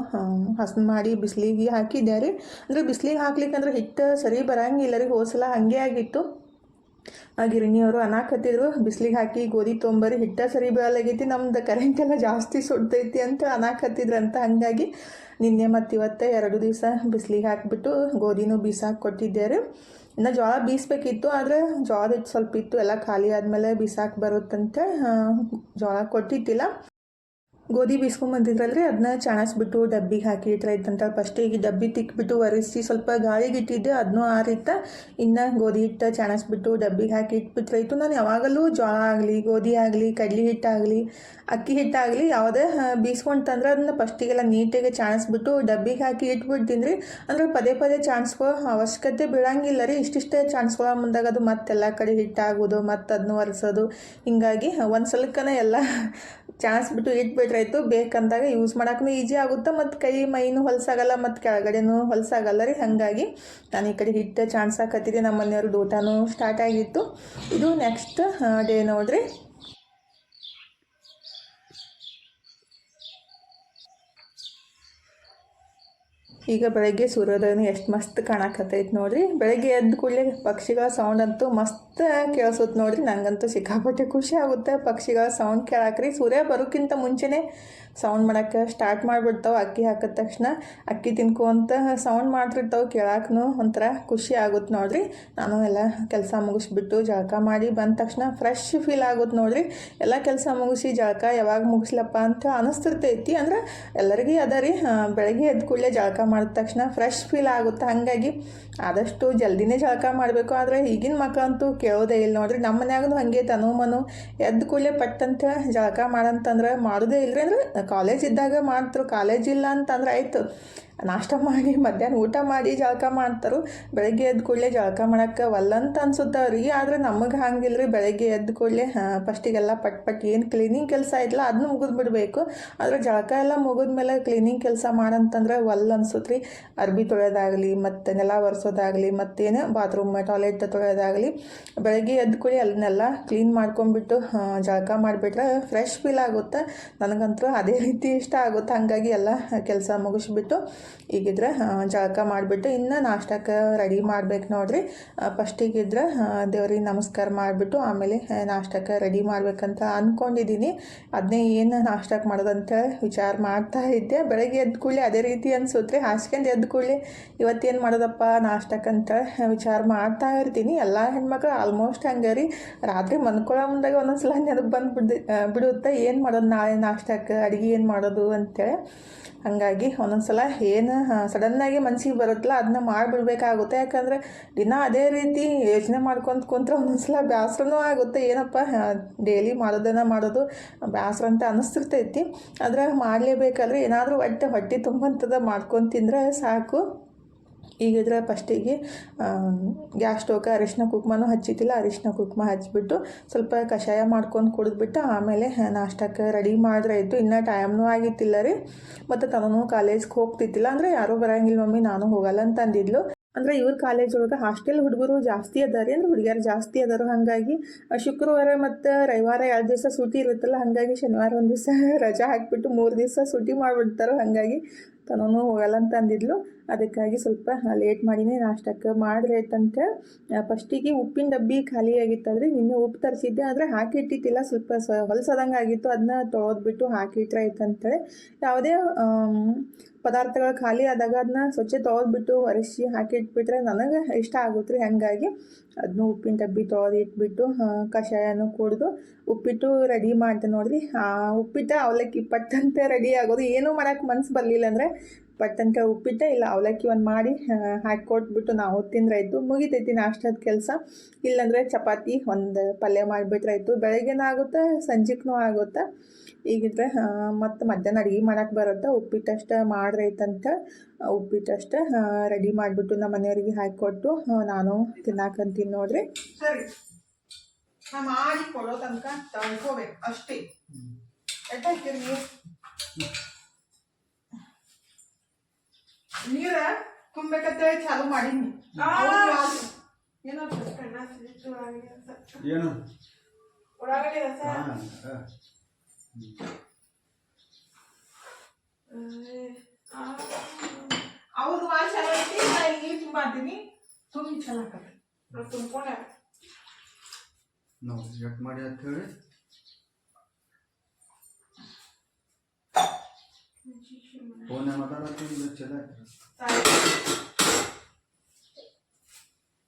A: ಹಸನ್ ಮಾಡಿ ಬಿಸಿಲಿಗೆ ಹಾಕಿದ್ದೆ ರೀ. ಅಂದರೆ ಬಿಸಿಲಿಗೆ ಹಾಕ್ಲಿಕ್ಕಂದ್ರೆ ಹಿಟ್ಟು ಸರಿ ಬರಂಗಿಲ್ಲ ರೀ. ಹೋಸಲ ಹಾಗೆ ಆಗಿತ್ತು. ಗಿರಣಿಯವರು ಅನಾಕತ್ತಿದ್ರು ಬಿಸಿಲಿಗೆ ಹಾಕಿ ಗೋಧಿ ತೊಂಬರಿ ಹಿಟ್ಟ ಸರಿ ಬೀಳಲಾಗೈತಿ ನಮ್ದು ಕರೆಂಟ್ ಎಲ್ಲ ಜಾಸ್ತಿ ಸುಡ್ತೈತಿ ಅಂತ ಅನಾಕತ್ತಿದ್ರಂತ ಹಾಗಾಗಿ ನಿನ್ನೆ ಮತ್ತು ಇವತ್ತು ಎರಡು ದಿವಸ ಬಿಸಿಲಿಗೆ ಹಾಕಿಬಿಟ್ಟು ಗೋಧಿನೂ ಬೀಸಾಕಿ ಕೊಟ್ಟಿದ್ದೆ ರೀ ಇನ್ನು ಜೋಳ ಬೀಸಬೇಕಿತ್ತು ಆದರೆ ಜೋಳದ ಹಿಟ್ಟು ಸ್ವಲ್ಪ ಇತ್ತು ಎಲ್ಲ ಖಾಲಿ ಆದಮೇಲೆ ಬೀಸಾಕಿ ಬರುತ್ತಂತ ಆ, ಜೋಳ ಕೊಟ್ಟಿದ್ದಿಲ್ಲ ಗೋಧಿ ಬೀಸ್ಕೊಂಬಂದಿದ್ರಲ್ರಿ? ಅದನ್ನ ಚಾಣಿಸ್ಬಿಟ್ಟು ಡಬ್ಬಿಗೆ ಹಾಕಿ ಇಟ್ರೈತಂತ ಫಸ್ಟಿಗೆ ಡಬ್ಬಿ ತಿಕ್ಬಿಟ್ಟು ಒರೆಸಿ ಸ್ವಲ್ಪ ಗಾಳಿಗೆ ಇಟ್ಟಿದ್ದೆ ಅದನ್ನೂ ಆರಿತ್ತ. ಇನ್ನು ಗೋಧಿ ಹಿಟ್ಟು ಚಾಣಿಸ್ಬಿಟ್ಟು ಡಬ್ಬಿಗೆ ಹಾಕಿ ಇಟ್ಬಿಟ್ರೈತು ನಾನು ಯಾವಾಗಲೂ ಜೋಳ ಆಗಲಿ, ಗೋಧಿ ಆಗಲಿ, ಕಡ್ಲಿ ಹಿಟ್ಟಾಗಲಿ ಅಕ್ಕಿ ಹಿಟ್ಟಾಗಲಿ ಯಾವುದೇ ಬೀಸ್ಕೊಂಡು ತಂದ್ರೆ ಅದನ್ನ ಫಸ್ಟಿಗೆಲ್ಲ ನೀಟಾಗಿ ಚಾಣಿಸ್ಬಿಟ್ಟು ಡಬ್ಬಿಗೆ ಹಾಕಿ ಇಟ್ಬಿಡ್ತೀನಿ ರೀ ಅಂದ್ರೆ ಪದೇ ಪದೇ ಚಾಣಿಸ್ಕೋ ಅವಶ್ಯಕತೆ ಬೀಳಂಗಿಲ್ಲ ರೀ. ಇಷ್ಟಿಷ್ಟೇ ಚಾಣಿಸ್ಕೊಳ್ಳೋ ಮುಂದಾಗ ಅದು ಮತ್ತೆಲ್ಲ ಕಡೆ ಹಿಟ್ಟಾಗೋದು ಮತ್ತು ಅದನ್ನು ಒರೆಸೋದು. ಹಿಂಗಾಗಿ ಒಂದು ಸಲಕ್ಕನೇ ಎಲ್ಲ ಚಾಣಿಸ್ಬಿಟ್ಟು ಇಟ್ಬಿಟ್ರಾಯ್ತು ಬೇಕಂದಾಗ ಯೂಸ್ ಮಾಡೋಕ್ಕೂ ಈಜಿ ಆಗುತ್ತೆ? ಮತ್ತು ಕೈ ಮೈನೂ ಹೊಲಸಾಗಲ್ಲ, ಮತ್ತು ಕೆಳಗಡೆನೂ ಹೊಲಸಾಗಲ್ಲ ರೀ? ಹಾಗಾಗಿ ನಾನು ಈ ಕಡೆ ಹಿಟ್ಟು ಚಾಣ್ಸಾಕತ್ತಿದ್ದೆ ನಮ್ಮ ಮನೆಯವ್ರದ್ದು ಊಟನೂ ಸ್ಟಾರ್ಟ್ ಆಗಿತ್ತು. ಇದು ನೆಕ್ಸ್ಟ್ ಡೇ ನೋಡ್ರಿ. ಈಗ ಬೆಳಗ್ಗೆ ಸೂರ್ಯೋದಯನೂ ಎಷ್ಟು ಮಸ್ತ್ ಕಾಣಕತ್ತೈತೆ ನೋಡ್ರಿ. ಬೆಳಗ್ಗೆ ಎದ್ದ ಕೂಡಲೇ ಪಕ್ಷಿಗಳ ಸೌಂಡ್ ಅಂತೂ ಮಸ್ತ್ ಕೇಳಿಸುತ್ತೆ ನೋಡ್ರಿ. ನಂಗಂತೂ ಸಿಕ್ಕಾಪಟ್ಟೆ ಖುಷಿ ಆಗುತ್ತೆ. ಪಕ್ಷಿಗಳ ಸೌಂಡ್ ಕೇಳಾಕ್ರಿ. ಸೂರ್ಯ ಬರೋಕ್ಕಿಂತ ಮುಂಚೆನೇ ಸೌಂಡ್ ಮಾಡೋಕ್ಕೆ ಸ್ಟಾರ್ಟ್ ಮಾಡಿಬಿಡ್ತಾವೆ. ಅಕ್ಕಿ ಹಾಕಿದ ತಕ್ಷಣ ಅಕ್ಕಿ ತಿನ್ಕೊಂತ ಸೌಂಡ್ ಮಾಡ್ತಿರ್ತಾವೆ. ಕೇಳಾಕೂ ಒಂಥರ ಖುಷಿ ಆಗುತ್ತೆ ನೋಡ್ರಿ. ನಾನು ಎಲ್ಲ ಕೆಲಸ ಮುಗಿಸ್ಬಿಟ್ಟು ಜಳಕ ಮಾಡಿ ಬಂದ ತಕ್ಷಣ ಫ್ರೆಶ್ ಫೀಲ್ ಆಗುತ್ತೆ ನೋಡ್ರಿ. ಎಲ್ಲ ಕೆಲಸ ಮುಗಿಸಿ ಜಳಕ ಯಾವಾಗ ಮುಗಿಸ್ಲಪ್ಪ ಅಂತ ಅನಿಸ್ತಿರ್ತೈತಿ. ಅಂದ್ರೆ ಎಲ್ಲರಿಗೂ ಅದ ರೀ. ಬೆಳಗ್ಗೆ ಎದ್ದ ಕೂಡಲೇ ಜಳಕ ಮಾಡಿದ ತಕ್ಷಣ ಫ್ರೆಶ್ ಫೀಲ್ ಆಗುತ್ತೆ. ಹಾಗಾಗಿ ಆದಷ್ಟು ಜಲ್ದಿನೇ ಜಳಕ ಮಾಡಬೇಕು. ಆದರೆ ಈಗಿನ ಮಕ್ಕಳಂತೂ ಕೇಳೋದೇ ಇಲ್ಲ ನೋಡ್ರಿ. ನಮ್ಮ ಮನ್ಯಾಗೂ ಹಾಗೆ ತನು ಮನು ಎದ್ದ ಕೂಡಲೇ ಪಟ್ಟಂತ ಜಳಕ ಮಾಡಂತಂದ್ರೆ ಮಾಡೋದೇ ಇಲ್ಲರಿ ಅಂದ್ರೆ ಕಾಲೇಜ್ ಇದ್ದಾಗ ಮಾಡ್ತಾರೆ. ಕಾಲೇಜ್ ಇಲ್ಲ ಅಂತಂದ್ರೆ ಆಯಿತು. ನಾಷ್ಟ ಮಾಡಿ, ಮಧ್ಯಾಹ್ನ ಊಟ ಮಾಡಿ ಜಳಕ ಮಾಡ್ತಾರೆ. ಬೆಳಗ್ಗೆ ಎದ್ದ ಕೂಡಲೇ ಜಳಕ ಮಾಡೋಕ್ಕೆ ಒಲ್ಲಂತ ಅನ್ಸುತ್ತೆ ರೀ ಆದರೆ ನಮಗೆ ಹಂಗಿಲ್ಲ ರೀ ಬೆಳಗ್ಗೆ ಎದ್ದ ಕೂಡಲೇ ಫಸ್ಟಿಗೆಲ್ಲ ಪಟ್ ಪಟ್ ಏನು ಕ್ಲೀನಿಂಗ್ ಕೆಲಸ ಐತಲ್ಲ ಅದನ್ನ ಮುಗಿದು ಬಿಡಬೇಕು. ಆದರೆ ಜಳಕ ಎಲ್ಲ ಮುಗಿದ್ಮೇಲೆ ಕ್ಲೀನಿಂಗ್ ಕೆಲಸ ಮಾಡಂತಂದ್ರೆ ಒಲ್ಲ ಅನ್ಸುತ್ತೆ ರೀ ಅರ್ಬಿ ತೊಳೆಯೋದಾಗಲಿ ಮತ್ತು ನೆಲ ಒರೆಸೋದಾಗಲಿ ಮತ್ತೇನು ಬಾತ್ರೂಮ್ ಟಾಯ್ಲೆಟ್ ತೊಳೆಯೋದಾಗಲಿ ಬೆಳಗ್ಗೆ ಎದ್ದ ಕುಳಿ ಅದನ್ನೆಲ್ಲ ಕ್ಲೀನ್ ಮಾಡ್ಕೊಂಡ್ಬಿಟ್ಟು ಜಳಕ ಮಾಡಿಬಿಟ್ರೆ ಫ್ರೆಶ್ ಫೀಲ್ ಆಗುತ್ತೆ. ನನಗಂತೂ ಅದೇ ರೀತಿ ಇಷ್ಟ ಆಗುತ್ತೆ. ಹಾಗಾಗಿ ಎಲ್ಲ ಕೆಲಸ ಮುಗಿಸ್ಬಿಟ್ಟು ಈಗಿದ್ರೆ ಜಳಕ ಮಾಡಿಬಿಟ್ಟು ಇನ್ನು ನಾಷ್ಟಕ್ಕೆ ರೆಡಿ ಮಾಡ್ಬೇಕು ನೋಡ್ರಿ. ಫಸ್ಟಿಗಿದ್ರೆ ದೇವ್ರಿಗೆ ನಮಸ್ಕಾರ ಮಾಡಿಬಿಟ್ಟು ಆಮೇಲೆ ನಾಷ್ಟಕ್ಕೆ ರೆಡಿ ಮಾಡ್ಬೇಕಂತ ಅಂದ್ಕೊಂಡಿದ್ದೀನಿ ಅದನ್ನೇ ಏನು ನಾಷ್ಟಕ್ಕೆ ಮಾಡೋದಂತ ವಿಚಾರ ಮಾಡ್ತಾ ಇದ್ದೆ. ಬೆಳಗ್ಗೆ ಎದ್ದು ಕೂಡಲೇ ಅದೇ ರೀತಿ ಅನಿಸುತ್ತೆ ಹಾಸ್ಕೊಂಡು ಎದ್ದು ಕೂಡಲೇ ಇವತ್ತೇನು ಮಾಡೋದಪ್ಪ? ನಾಷ್ಟಕ್ಕಂತ ವಿಚಾರ ಮಾಡ್ತಾ ಇರ್ತೀನಿ. ಎಲ್ಲ ಹೆಣ್ಮಕ್ಳು ಆಲ್ಮೋಸ್ಟ್ ಹಂಗೆ ರೀ. ರಾತ್ರಿ ಮನ್ಕೊಳ್ಳೋ ಮುಂದಾಗ ಒಂದೊಂದ್ಸಲ ನೆನಪು ಬಂದು ಬಿಡ್ ಬಿಡುತ್ತೆ ಏನು ಮಾಡೋದು ನಾಳೆ ನಾಷ್ಟಕ್ಕೆ, ಅಡುಗೆ ಏನು ಮಾಡೋದು ಅಂತೇಳಿ. ಹಾಗಾಗಿ ಒಂದೊಂದು ಸಲ ಏನು ಸಡನ್ನಾಗಿ ಮನ್ಸಿಗೆ ಬರುತ್ತಲ್ಲ ಅದನ್ನ ಮಾಡಿಬಿಡ್ಬೇಕಾಗುತ್ತೆ. ಯಾಕಂದರೆ ದಿನ ಅದೇ ರೀತಿ ಯೋಚನೆ ಮಾಡ್ಕೊಂತ ಕುಂತ್ರೆ ಒಂದೊಂದು ಸಲ ಬೇಸ್ರನೂ ಆಗುತ್ತೆ. ಏನಪ್ಪ ಡೈಲಿ ಮಾಡೋದನ್ನು ಮಾಡೋದು ಬ್ಯಾಸ್ರ ಅಂತ ಅನ್ನಿಸ್ತಿರ್ತೈತಿ ಆದರೆ ಮಾಡಲೇಬೇಕಲ್ರಿ ಏನಾದರೂ ಒಟ್ಟು ಹೊಟ್ಟೆ ತುಂಬಂಥದ್ದು ಮಾಡ್ಕೊಂಡು ತಿಂದರೆ ಸಾಕು. ಈಗಿದ್ರೆ ಫಸ್ಟಿಗೆ ಗ್ಯಾಸ್ ಸ್ಟೋವ್ಗೆ ಅರಿಶಿನ ಕುಕ್ಮನೂ ಹಚ್ಚಿದ್ದಿಲ್ಲ ಅರಿಶಿನ ಕುಕ್ಮ ಹಚ್ಚಿಬಿಟ್ಟು ಸ್ವಲ್ಪ ಕಷಾಯ ಮಾಡ್ಕೊಂಡು ಕುಡಿದ್ಬಿಟ್ಟು ಆಮೇಲೆ ನಾಷ್ಟಕ್ಕೆ ರೆಡಿ ಮಾಡಿದ್ರೆ ಆಯಿತು. ಇನ್ನೂ ಟೈಮ್ನೂ ಆಗಿತ್ತಿಲ್ಲ ರೀ. ಮತ್ತು ತನೂ ಕಾಲೇಜ್ಗೆ ಹೋಗ್ತಿದ್ದಿಲ್ಲ. ಅಂದರೆ ಯಾರೂ ಬರೋಂಗಿಲ್ಲ ಮಮ್ಮಿ, ನಾನು ಹೋಗಲ್ಲ ಅಂತ ಅಂದಿದ್ಲು. ಅಂದರೆ ಇವ್ರ ಕಾಲೇಜ್ ಒಳಗೆ ಹಾಸ್ಟೆಲ್ ಹುಡುಗರು ಜಾಸ್ತಿ ಅದಾರೆ ಅಂದ್ರೆ ಹುಡುಗಿಯರು ಜಾಸ್ತಿ ಅದಾರು. ಹಾಗಾಗಿ ಶುಕ್ರವಾರ ಮತ್ತು ರವಿವಾರ ಎರಡು ದಿವಸ ಸೂಟಿ ಇರುತ್ತಲ್ಲ, ಹಾಗಾಗಿ ಶನಿವಾರ ಒಂದು ದಿವಸ *laughs* ರಜಾ ಹಾಕಿಬಿಟ್ಟು ಮೂರು ದಿವಸ ಸೂಟಿ ಮಾಡಿಬಿಡ್ತಾರೋ. ಹಾಗಾಗಿ ತನೂ ಹೋಗಲ್ಲ ಅಂತ ಅಂದಿದ್ಲು. ಅದಕ್ಕಾಗಿ ಸ್ವಲ್ಪ ಲೇಟ್ ಮಾಡಿನೇ ನಾಷ್ಟಕ್ಕೆ ಮಾಡಿದ್ರೆ ಆಯ್ತಂತ ಫಸ್ಟಿಗೆ ಉಪ್ಪಿನ ಡಬ್ಬಿ ಖಾಲಿ ಆಗಿತ್ತಂದ್ರೆ ನಿನ್ನೆ ಉಪ್ಪು ತರಿಸಿದ್ದೆ, ಆದರೆ ಹಾಕಿಟ್ಟಿತ್ತಿಲ್ಲ ಸ್ವಲ್ಪ ಸ, ಹೊಲಸದಂಗೆ ಆಗಿತ್ತು ಅದನ್ನ ತೊಳೆದ್ಬಿಟ್ಟು ಹಾಕಿಟ್ರೆ ಆಯ್ತಂತೇಳಿ ಯಾವುದೇ ಪದಾರ್ಥಗಳು ಖಾಲಿ ಆದಾಗ ಅದನ್ನ ಸ್ವಚ್ಛ ತೊಳೆದ್ಬಿಟ್ಟು ಒರೆಸಿ ಹಾಕಿಟ್ಬಿಟ್ರೆ ನನಗೆ ಇಷ್ಟ ಆಗುತ್ತೆ ರೀ ಹಾಗಾಗಿ ಅದನ್ನು ಉಪ್ಪಿನ ಡಬ್ಬಿ ತೊಳೆದು ಇಟ್ಬಿಟ್ಟು ಕಷಾಯನೂ ಕುಡಿದು ಉಪ್ಪಿಟ್ಟು ರೆಡಿ ಮಾಡಿದೆ ನೋಡಿರಿ. ಆ, ಉಪ್ಪಿಟ್ಟು ಅವಲಕ್ಕಿ ಪಟ್ಟಂತೆ ರೆಡಿ ಆಗೋದು. ಏನೂ ಮಾಡೋಕ್ಕೆ ಮನಸ್ಸು ಬರಲಿಲ್ಲ ಅಂದರೆ ಪಟ್ಟಂತೆ ಉಪ್ಪಿಟ್ಟೆ ಇಲ್ಲ, ಅವಲಕ್ಕಿ ಒಂದು ಮಾಡಿ ಹಾಕಿ ಕೊಟ್ಬಿಟ್ಟು ನಾವು ತಿಂದ್ರಾಯ್ತು ಮುಗಿತೈತಿ ನಾಷ್ಟದ ಕೆಲಸ. ಇಲ್ಲಾಂದರೆ ಚಪಾತಿ ಒಂದು ಪಲ್ಯ ಮಾಡಿಬಿಟ್ರಾಯ್ತು ಬೆಳಗ್ಗೆನೂ ಆಗುತ್ತೆ ಸಂಜೆಗೂ ಆಗುತ್ತೆ? ಈಗಿದ್ರೆ ಮತ್ತು ಮಧ್ಯಾಹ್ನ ಅಡುಗೆ ಮಾಡೋಕ್ಕೆ ಬರುತ್ತೆ? ಉಪ್ಪಿಟ್ಟಷ್ಟು ಮಾಡ್ರೈತಂತ ಉಪ್ಪಿಟ್ಟಷ್ಟು ರೆಡಿ ಮಾಡಿಬಿಟ್ಟು ನಮ್ಮ ಮನೆಯವ್ರಿಗೆ ಹಾಕಿಕೊಟ್ಟು ನಾನು ತಿನ್ನಾಕಂತೀನಿ ನೋಡ್ರಿ. ಮಾಡಿ ಕೊಡೋ ತನಕ ತಳ್ಕೋಬೇಕು ಅಷ್ಟೇ. ಎಟ್ಟಾಯ್ತೀರಿ ನೀವು ನೀರ ತುಂಬಬೇಕಂತ ಚಾಲು ಮಾಡೀನಿ. ಏನೋ
B: ಏನು?
A: ಉಳ್ಳಾಗಡ್ಡಿ ರಸ. ವಾಲ್ ಚಲೋ ಐತಿ ನಾ ಇಲ್ಲಿ ನೀರು ತುಂಬಾತೀನಿ ತುಂಬಿ ತುಂಬ್ಕೊಂಡೆ.
B: ನಾವು ಮಾಡಿ ಅಂತ ಹೇಳಿ ಫೋನ್ ಮಾತಾಡತ್ತೀನಿ ಇದು ಚಲೋ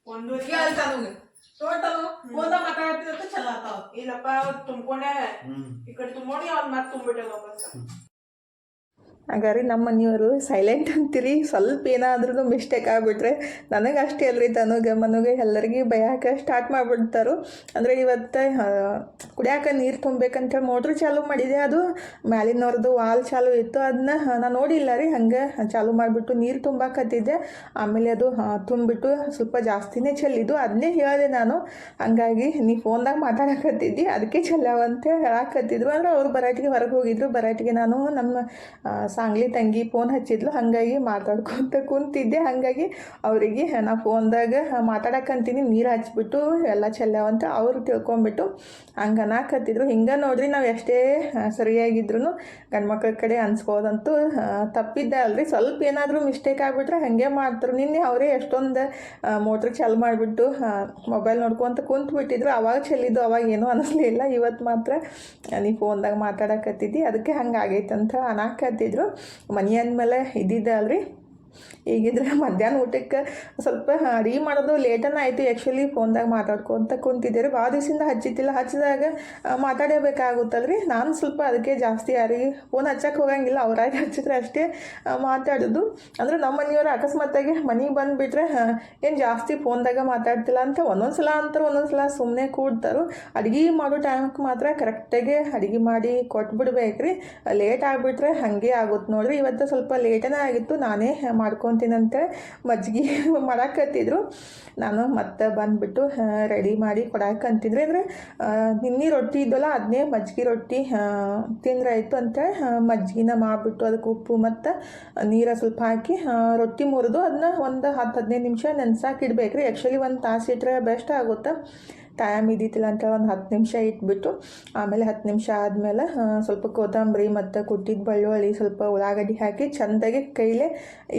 A: ಒಂದೂವರೆಗೆ ಅಲ್ತಾನು ಟೋಟಲ್ ಹೋದ ಮಾತಾಡ್ತಿದ್ರೆ ಚಲೋ ಆತಾವ
C: ಇಲ್ಲಪ್ಪ ಅವತ್ತು ತುಂಬ್ಕೊಂಡೆ
B: ಹ್ಞೂ
C: ಈ ಕಡೆ ತುಂಬೋಡಿ ಅವ್ನ ಮತ್ತೆ ತುಂಬಿಟ್ಟೆ ವಾಪಸ್
A: ಹಾಗಾದ್ರೆ ನಮ್ಮ ಮನೆಯವರು ಸೈಲೆಂಟ್ ಅಂತೀರಿ. ಸ್ವಲ್ಪ ಏನಾದ್ರೂ ಮಿಸ್ಟೇಕ್ ಆಗಿಬಿಟ್ರೆ ನನಗೆ ಅಷ್ಟೇ ಅಲ್ರಿ ತನಗೆ, ಮನಗೆ ಎಲ್ಲರಿಗೂ ಬಯಕ್ಕೆ ಸ್ಟಾರ್ಟ್ ಮಾಡಿಬಿಡ್ತಾರೆ. ಅಂದರೆ ಇವತ್ತು ಕುಡಿಯಾಕ ನೀರು ತುಂಬಬೇಕಂತೇಳಿ ಮೋಟ್ರ್ ಚಾಲು ಮಾಡಿದೆ. ಅದು ಮ್ಯಾಲಿನವ್ರದ್ದು ವಾಲ್ ಚಾಲು ಇತ್ತು. ಅದನ್ನ ನಾನು ನೋಡಿಲ್ಲ ರೀ ಹಂಗೆ ಚಾಲು ಮಾಡಿಬಿಟ್ಟು ನೀರು ತುಂಬಾಕತ್ತಿದ್ದೆ. ಆಮೇಲೆ ಅದು ತುಂಬಿಟ್ಟು ಸ್ವಲ್ಪ ಜಾಸ್ತಿನೇ ಚೆಲ್ಲಿದ್ದು. ಅದನ್ನೇ ಹೇಳಿದೆ ನಾನು. ಹಂಗಾಗಿ ನೀ ಫೋನ್ದಾಗ ಮಾತಾಡಕತ್ತಿದ್ದಿ. ಅದಕ್ಕೆ ಚೆಲ್ಲವಂತ ಹೇಳಾಕತ್ತಿದ್ರು. ಅಂದ್ರೆ ಅವ್ರು ಬರಾಟಿಗೆ ಹೊರಗೆ ಹೋಗಿದ್ರು. ಬರಾಟಿಗೆ ನಾನು ನಮ್ಮ ಸಾಂಗ್ಲಿ ತಂಗಿ ಫೋನ್ ಹಚ್ಚಿದ್ಲು. ಹಾಗಾಗಿ ಮಾತಾಡ್ಕೊತ ಕುಂತಿದ್ದೆ. ಹಾಗಾಗಿ ಅವರಿಗೆ ನಾ ಫೋನ್ದಾಗ ಮಾತಾಡಕ್ಕಂತೀನಿ ನೀರು ಹಚ್ಬಿಟ್ಟು ಎಲ್ಲ ಚೆಲ್ಲವಂತ ಅವ್ರು ತಿಳ್ಕೊಂಬಿಟ್ಟು ಹಂಗೆ ನಾಕತ್ತಿದ್ರು ಹಿಂಗೆ ನೋಡ್ರಿ ನಾವು ಎಷ್ಟೇ ಸರಿಯಾಗಿದ್ರು ಗಂಡ್ಮಕ್ಳ ಕಡೆ ಅನ್ಸ್ಬೋದಂತೂ ತಪ್ಪಿದ್ದೆ ಅಲ್ರಿ. ಸ್ವಲ್ಪ ಏನಾದರೂ ಮಿಸ್ಟೇಕ್ ಆಗಿಬಿಟ್ರೆ ಹಾಗೆ ಮಾಡ್ತಾರೆ. ನಿನ್ನೆ ಅವರೇ ಎಷ್ಟೊಂದು ಮೋಟ್ರ್ ಚಾಲು ಮಾಡಿಬಿಟ್ಟು ಮೊಬೈಲ್ ನೋಡ್ಕೊಂತ ಕುಂತು ಬಿಟ್ಟಿದ್ರು ಅವಾಗ ಚೆಲ್ಲಿದ್ದು, ಅವಾಗ ಏನೂ ಅನ್ನಿಸ್ಲಿಲ್ಲ ಇವತ್ತು ಮಾತ್ರ ನೀ ಫೋನ್ದಾಗ ಮಾತಾಡಕತ್ತಿದ್ದಿ. ಅದಕ್ಕೆ ಹಂಗೆ ಆಗೈತೆ ಅಂತ ಮನೆ ಅಂದಮೇಲೆ ಇದ್ದಿದ್ದೆ ಅಲ್ರಿ. ಈಗಿದ್ರೆ *laughs* ಮಧ್ಯಾಹ್ನ ಊಟಕ್ಕೆ ಸ್ವಲ್ಪ ರೀ ಮಾಡೋದು ಲೇಟನ ಆಯಿತು ಆ್ಯಕ್ಚುಲಿ ಫೋನ್ದಾಗ ಮಾತಾಡ್ಕೊತ ಕುಂತಿದ್ದೀರಿ ಭಾಳ ದಿವಸದಿಂದ ಹಚ್ಚಿತ್ತಿಲ್ಲ ಹಚ್ಚಿದಾಗ ಮಾತಾಡಬೇಕಾಗುತ್ತಲ್ರಿ ನಾನು ಸ್ವಲ್ಪ ಅದಕ್ಕೆ ಜಾಸ್ತಿ ಯಾರಿಗೆ ಫೋನ್ ಹಚ್ಚಕ್ಕೆ ಹೋಗಂಗಿಲ್ಲ. ಅವರಾಗಿ ಹಚ್ಚಿದ್ರೆ ಅಷ್ಟೇ ಮಾತಾಡೋದು. ಅಂದ್ರೆ ನಮ್ಮ ಮನೆಯವರು ಅಕಸ್ಮಾತಾಗಿ ಮನೆಗೆ ಬಂದುಬಿಟ್ರೆ ಏನು ಜಾಸ್ತಿ ಫೋನ್ದಾಗ ಮಾತಾಡ್ತಿಲ್ಲ ಅಂತ ಒಂದೊಂದು ಸಲ ಅಂತಾರೆ ಒಂದೊಂದು ಸಲ ಸುಮ್ಮನೆ ಕೂಡ್ತಾರೆ. ಅಡುಗೆ ಮಾಡೋ ಟೈಮ್ಗೆ ಮಾತ್ರ ಕರೆಕ್ಟಾಗಿ ಅಡುಗೆ ಮಾಡಿ ಕೊಟ್ಬಿಡ್ಬೇಕು ರೀ ಲೇಟ್ ಆಗಿಬಿಟ್ರೆ ಹಾಗೆ ಆಗುತ್ತೆ ನೋಡಿರಿ. ಇವತ್ತು ಸ್ವಲ್ಪ ಲೇಟನೇ ಆಗಿತ್ತು. ನಾನೇ ಮಾಡ್ಕೊತೀನಂತೆ. ಮಜ್ಜಿಗೆ *laughs* ಮಾಡಾಕತ್ತಿದ್ರು ನಾನು ಮತ್ತೆ ಬಂದುಬಿಟ್ಟು ರೆಡಿ ಮಾಡಿ ಕೊಡಾಕಂತಿದ್ರು ಅಂದರೆ ನಿನ್ನೆ ರೊಟ್ಟಿ ಇದ್ದಲ್ಲ ಅದನ್ನೇ ಮಜ್ಜಿಗೆ ರೊಟ್ಟಿ ತಿಂದ್ರಾಯ್ತು ಅಂತ ಮಜ್ಜಿಗೆನ ಮಾಡಿಬಿಟ್ಟು ಅದಕ್ಕೆ ಉಪ್ಪು ಮತ್ತು ನೀರು ಸ್ವಲ್ಪ ಹಾಕಿ ರೊಟ್ಟಿ ಮುರಿದು ಅದನ್ನ ಒಂದು ಹತ್ತು ಹದಿನೈದು ನಿಮಿಷ ನೆನ್ಸಾಕಿಡ್ಬೇಕು ರೀ. ಆ್ಯಕ್ಚುಲಿ ಒಂದು ತಾಸು ಇಟ್ಟರೆ ಬೆಸ್ಟ್ ಆಗುತ್ತೆ. ಟೈಮ್ ಇದ್ದಿತ್ತಿಲ್ಲ ಅಂತ ಒಂದು ಹತ್ತು ನಿಮಿಷ ಇಟ್ಬಿಟ್ಟು, ಆಮೇಲೆ ಹತ್ತು ನಿಮಿಷ ಆದಮೇಲೆ ಸ್ವಲ್ಪ ಕೊತ್ತಂಬರಿ ಮತ್ತು ಕುಟ್ಟಿದ ಬೆಳ್ಳುಳ್ಳಿ ಸ್ವಲ್ಪ ಉಳ್ಳಾಗಡ್ಡಿ ಹಾಕಿ ಚೆಂದಾಗಿ ಕೈಲೇ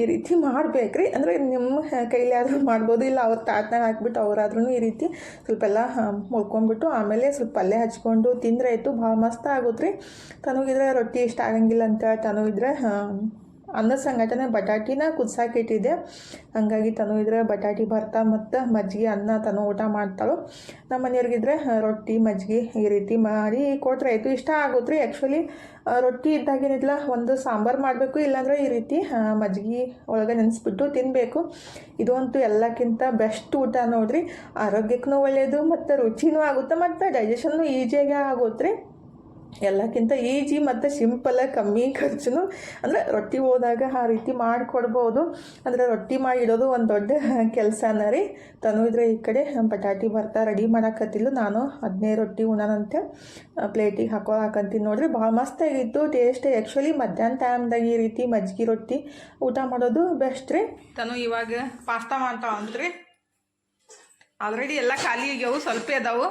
A: ಈ ರೀತಿ ಮಾಡಬೇಕು ರೀ ಅಂದರೆ ನಿಮ್ಮ ಕೈಲಿ ಆದರೂ ಮಾಡ್ಬೋದು, ಇಲ್ಲ ಅವ್ರ ತಾತನಾಗ ಹಾಕ್ಬಿಟ್ಟು ಅವರಾದ್ರೂ ಈ ರೀತಿ ಸ್ವಲ್ಪ ಎಲ್ಲ ಮುಳ್ಕೊಂಡ್ಬಿಟ್ಟು ಆಮೇಲೆ ಸ್ವಲ್ಪ ಪಲ್ಯ ಹಚ್ಕೊಂಡು ತಿಂದ್ರೆ ಆಯಿತು, ಭಾಳ ಮಸ್ತ್ ಆಗುತ್ತೆ ರೀ ತನಗಿದ್ರೆ ರೊಟ್ಟಿ ಇಷ್ಟ ಆಗಂಗಿಲ್ಲ ಅಂತ ತನಗಿದ್ರೆ ಅನ್ನದ ಸಂಘಟನೆ ಬಟಾಟಿನ ಕುದಿಸಾಕಿಟ್ಟಿದ್ದೆ ಹಂಗಾಗಿ ತನು ಇದ್ರೆ ಬಟಾಟಿ, ಭರ್ತಾ ಮತ್ತು ಮಜ್ಜಿಗೆ ಅನ್ನ ತನು ಊಟ ಮಾಡ್ತಾಳು. ನಮ್ಮ ಮನೆಯವ್ರಿಗಿದ್ರೆ ರೊಟ್ಟಿ, ಮಜ್ಜಿಗೆ ಈ ರೀತಿ ಮಾಡಿ ಕೊಟ್ಟರೆ ಆಯಿತು. ಇಷ್ಟ ಆಗುತ್ತೆ ಆ್ಯಕ್ಚುಲಿ ರೊಟ್ಟಿ ಇದ್ದಾಗೇನಿಲ್ಲ ಒಂದು ಸಾಂಬಾರು ಮಾಡಬೇಕು, ಇಲ್ಲಾಂದರೆ ಈ ರೀತಿ ಮಜ್ಜಿಗೆ ಒಳಗೆ ನೆನೆಸ್ಬಿಟ್ಟು ತಿನ್ನಬೇಕು ಇದು ಅಂತೂ ಎಲ್ಲಕ್ಕಿಂತ ಬೆಸ್ಟ್ ಊಟ ನೋಡ್ರಿ. ಆರೋಗ್ಯಕ್ಕೂ ಒಳ್ಳೆಯದು ಮತ್ತು ರುಚಿನೂ ಆಗುತ್ತೆ, ಮತ್ತು ಡೈಜೆಷನ್ನು ಈಜಿಯಾಗಿ ಆಗುತ್ತೆ ರೀ ಎಲ್ಲಕ್ಕಿಂತ ಈಜಿ ಮತ್ತು ಸಿಂಪಲ್ ಕಮ್ಮಿ ಖರ್ಚು ಅಂದರೆ ರೊಟ್ಟಿ ಹೋದಾಗ ಆ ರೀತಿ ಮಾಡಿಕೊಡ್ಬೋದು. ಅಂದರೆ ರೊಟ್ಟಿ ಮಾಡಿ ಇಡೋದು ಒಂದು ದೊಡ್ಡ ಕೆಲಸನ ರೀ. ತನು ಇದ್ರೆ ಈ ಕಡೆ ಬಟಾಟಿ ಬರ್ತಾ ರೆಡಿ ಮಾಡಾಕತ್ತಿಲ್ಲ ನಾನು ಹದಿನೈದು ರೊಟ್ಟಿ ಉಣನಂತೆ ಪ್ಲೇಟಿಗೆ ಹಾಕೋ ಹಾಕಂತೀನಿ ನೋಡ್ರಿ. ಭಾಳ ಮಸ್ತಾಗಿತ್ತು ಟೇಸ್ಟ್ ಆ್ಯಕ್ಚುಲಿ ಮಧ್ಯಾಹ್ನ ಟೈಮ್ದಾಗ ಈ ರೀತಿ ಮಜ್ಜಿಗೆ ರೊಟ್ಟಿ ಊಟ ಮಾಡೋದು ಬೆಸ್ಟ್ ರೀ. ತನು ಇವಾಗ ಪಾಸ್ತಾ ಮಾಡ್ತಾವ ಅಂತ್ರಿ ಆಲ್ರೆಡಿ ಎಲ್ಲ ಖಾಲಿ ಆಗ್ಯಾವು, ಸ್ವಲ್ಪ ಅದಾವು.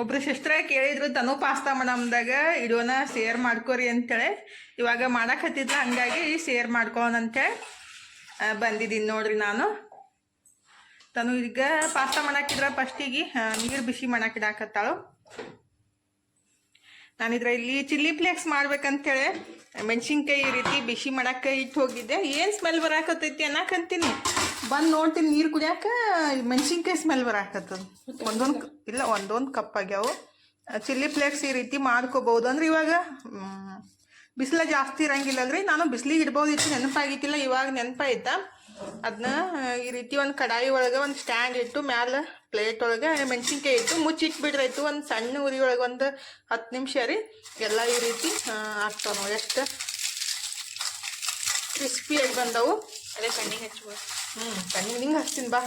A: ಒಬ್ರು ಸಿಸ್ಟ್ರ ಕೇಳಿದ್ರು ತನು ಪಾಸ್ತಾ ಮಾಡಮ್ದಾಗ ಇಡೋನ ಶೇರ್ ಮಾಡ್ಕೋರಿ ಅಂತೇಳಿ. ಇವಾಗ ಮಾಡಕತ್ತಿದ್ಲ ಹಂಗಾಗಿ ಶೇರ್ ಆ, ಬಂದಿದ್ದೀನಿ ನೋಡ್ರಿ ನಾನು. ತನು ಈಗ ಪಾಸ್ತಾ ಮಾಡಾಕಿದ್ರ ಫಸ್ಟಿಗೆ ನೀರು ಬಿಸಿ ಮಾಡಾಕಿಡಾಕತ್ತಾಳು. ನಾನಿದ್ರ ಇಲ್ಲಿ ಚಿಲ್ಲಿ ಫ್ಲೇಕ್ಸ್ ಮಾಡ್ಬೇಕಂತೇಳಿ ಮೆಣಸಿನ್ಕಾಯಿ ಈ ರೀತಿ ಬಿಸಿ ಮಾಡಕ್ಕೆ ಇಟ್ಟು ಹೋಗಿದ್ದೆ. ಏನು ಸ್ಮೆಲ್ ಬರಾಕತ್ತೈತಿ ಅನ್ನಕಂತೀನಿ. ಬಂದು ನೋಡ್ತೀನಿ ನೀರು ಕುಡಿಯಾಕ ಮೆಣಸಿನ್ಕಾಯಿ ಸ್ಮೆಲ್ ಬರಾಕತ್ತದ. ಒಂದೊಂದು ಇಲ್ಲ, ಒಂದೊಂದು ಕಪ್ ಆಗ್ಯಾವು. ಚಿಲ್ಲಿ ಫ್ಲೇಕ್ಸ್ ಈ ರೀತಿ ಮಾಡ್ಕೋಬಹುದು ಅಂದ್ರೆ ಇವಾಗ ಬಿಸಿಲ ಜಾಸ್ತಿ ಇರಂಗಿಲ್ಲಲ್ರಿ. ನಾನು ಬಿಸಿಲಿಗೆ ಇಡ್ಬೋದಿತ್ತು ನೆನಪಾಗಿತ್ತಿಲ್ಲ. ಇವಾಗ ನೆನಪಾಯ್ತ. ಅದನ್ನ ಈ ರೀತಿ ಒಂದು ಕಡಾಯಿ ಒಳಗೆ ಒಂದು ಸ್ಟ್ಯಾಂಡ್ ಇಟ್ಟು, ಮ್ಯಾಲೆ ಪ್ಲೇಟ್ ಒಳಗೆ ಮೆಣಸಿನ್ಕಾಯಿ ಇಟ್ಟು ಮುಚ್ಚಿಟ್ಬಿಡ್ರಾಯ್ತು. ಒಂದು ಸಣ್ಣ ಉರಿ ಒಳಗೆ ಒಂದು ಹತ್ತು ನಿಮಿಷ ರೀ. ಎಲ್ಲ ಈ ರೀತಿ ಆಗ್ತಾವ ಎಷ್ಟು ಕ್ರಿಸ್ಪಿಯಾಗಿ ಬಂದವು.
C: ಅದೇ ಕಣ್ಣಿಗೆ ಹಚ್ಬೋದು.
A: ಹ್ಞೂ ಕಣ್ಣಿಗೆ ಹಿಂಗೆ ಹಚ್ತೀನಿ ಬಾ.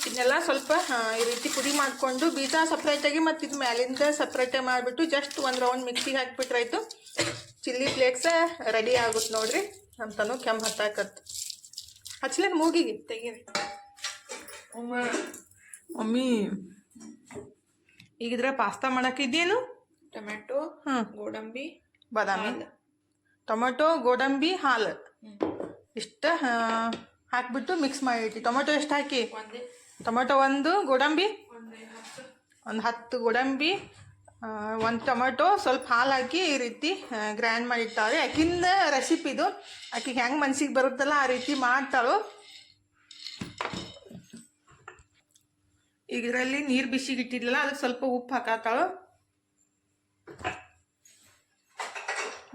A: ಇದನ್ನೆಲ್ಲ ಸ್ವಲ್ಪ ಈ ರೀತಿ ಪುಡಿ ಮಾಡಿಕೊಂಡು ಬೀಜ ಸಪ್ರೇಟಾಗಿ ಮತ್ತು ಇದು ಮ್ಯಾಲಿಂದ ಸಪ್ರೇಟಾಗಿ ಮಾಡಿಬಿಟ್ಟು ಜಸ್ಟ್ ಒಂದು ರೌಂಡ್ ಮಿಕ್ಸಿಗೆ ಹಾಕ್ಬಿಟ್ರಾಯ್ತು ಚಿಲ್ಲಿ ಫ್ಲೇಕ್ಸ್ ರೆಡಿ ಆಗುತ್ತೆ ನೋಡ್ರಿ ಅಂತನೂ ಕೆಂಪು ಹತ್ತಾಕತ್ತು ಹಚ್ಲೇನು ಮೂಗಿಗೆ
C: ತೆಗೀರಿ.
A: ಮಮ್ಮಿ ಈಗಿದ್ರೆ ಪಾಸ್ತಾ ಮಾಡಕ್ಕಿದ್ದೇನು
C: ಟೊಮೆಟೊ
A: ಹಾಂ
C: ಗೋಡಂಬಿ
A: ಬಾದಾಮಿ. ಟೊಮೆಟೊ ಗೋಡಂಬಿ ಹಾಲು. ಇಷ್ಟ ಹಾಕ್ಬಿಟ್ಟು ಮಿಕ್ಸ್ ಮಾಡಿಟ್ಟು. ಟೊಮೆಟೊ ಎಷ್ಟು ಹಾಕಿ? ಟೊಮೊಟೊ ಒಂದು ಗೋಡಂಬಿ?
C: ಒಂದೇ ಹತ್ತು.
A: ಗೋಡಂಬಿ ಒಂದು ಟೊಮೆಟೊ ಸ್ವಲ್ಪ ಹಾಲು ಹಾಕಿ ಈ ರೀತಿ ಗ್ರ್ಯಾಂಡ್ ಮಾಡಿರ್ತಾಳೆ ಯಾಕಿಂದ ರೆಸಿಪಿ ಇದು. ಆಕಿಗೆ ಹೆಂಗೆ ಮನ್ಸಿಗೆ ಬರುತ್ತಲ್ಲ ಆ ರೀತಿ ಮಾಡ್ತಾಳು. ಈಗ ಇದರಲ್ಲಿ ನೀರು ಬಿಸಿಗಿಟ್ಟಿದ್ಲಲ್ಲ ಅದಕ್ಕೆ ಸ್ವಲ್ಪ ಉಪ್ಪು ಹಾಕಾತಾಳು.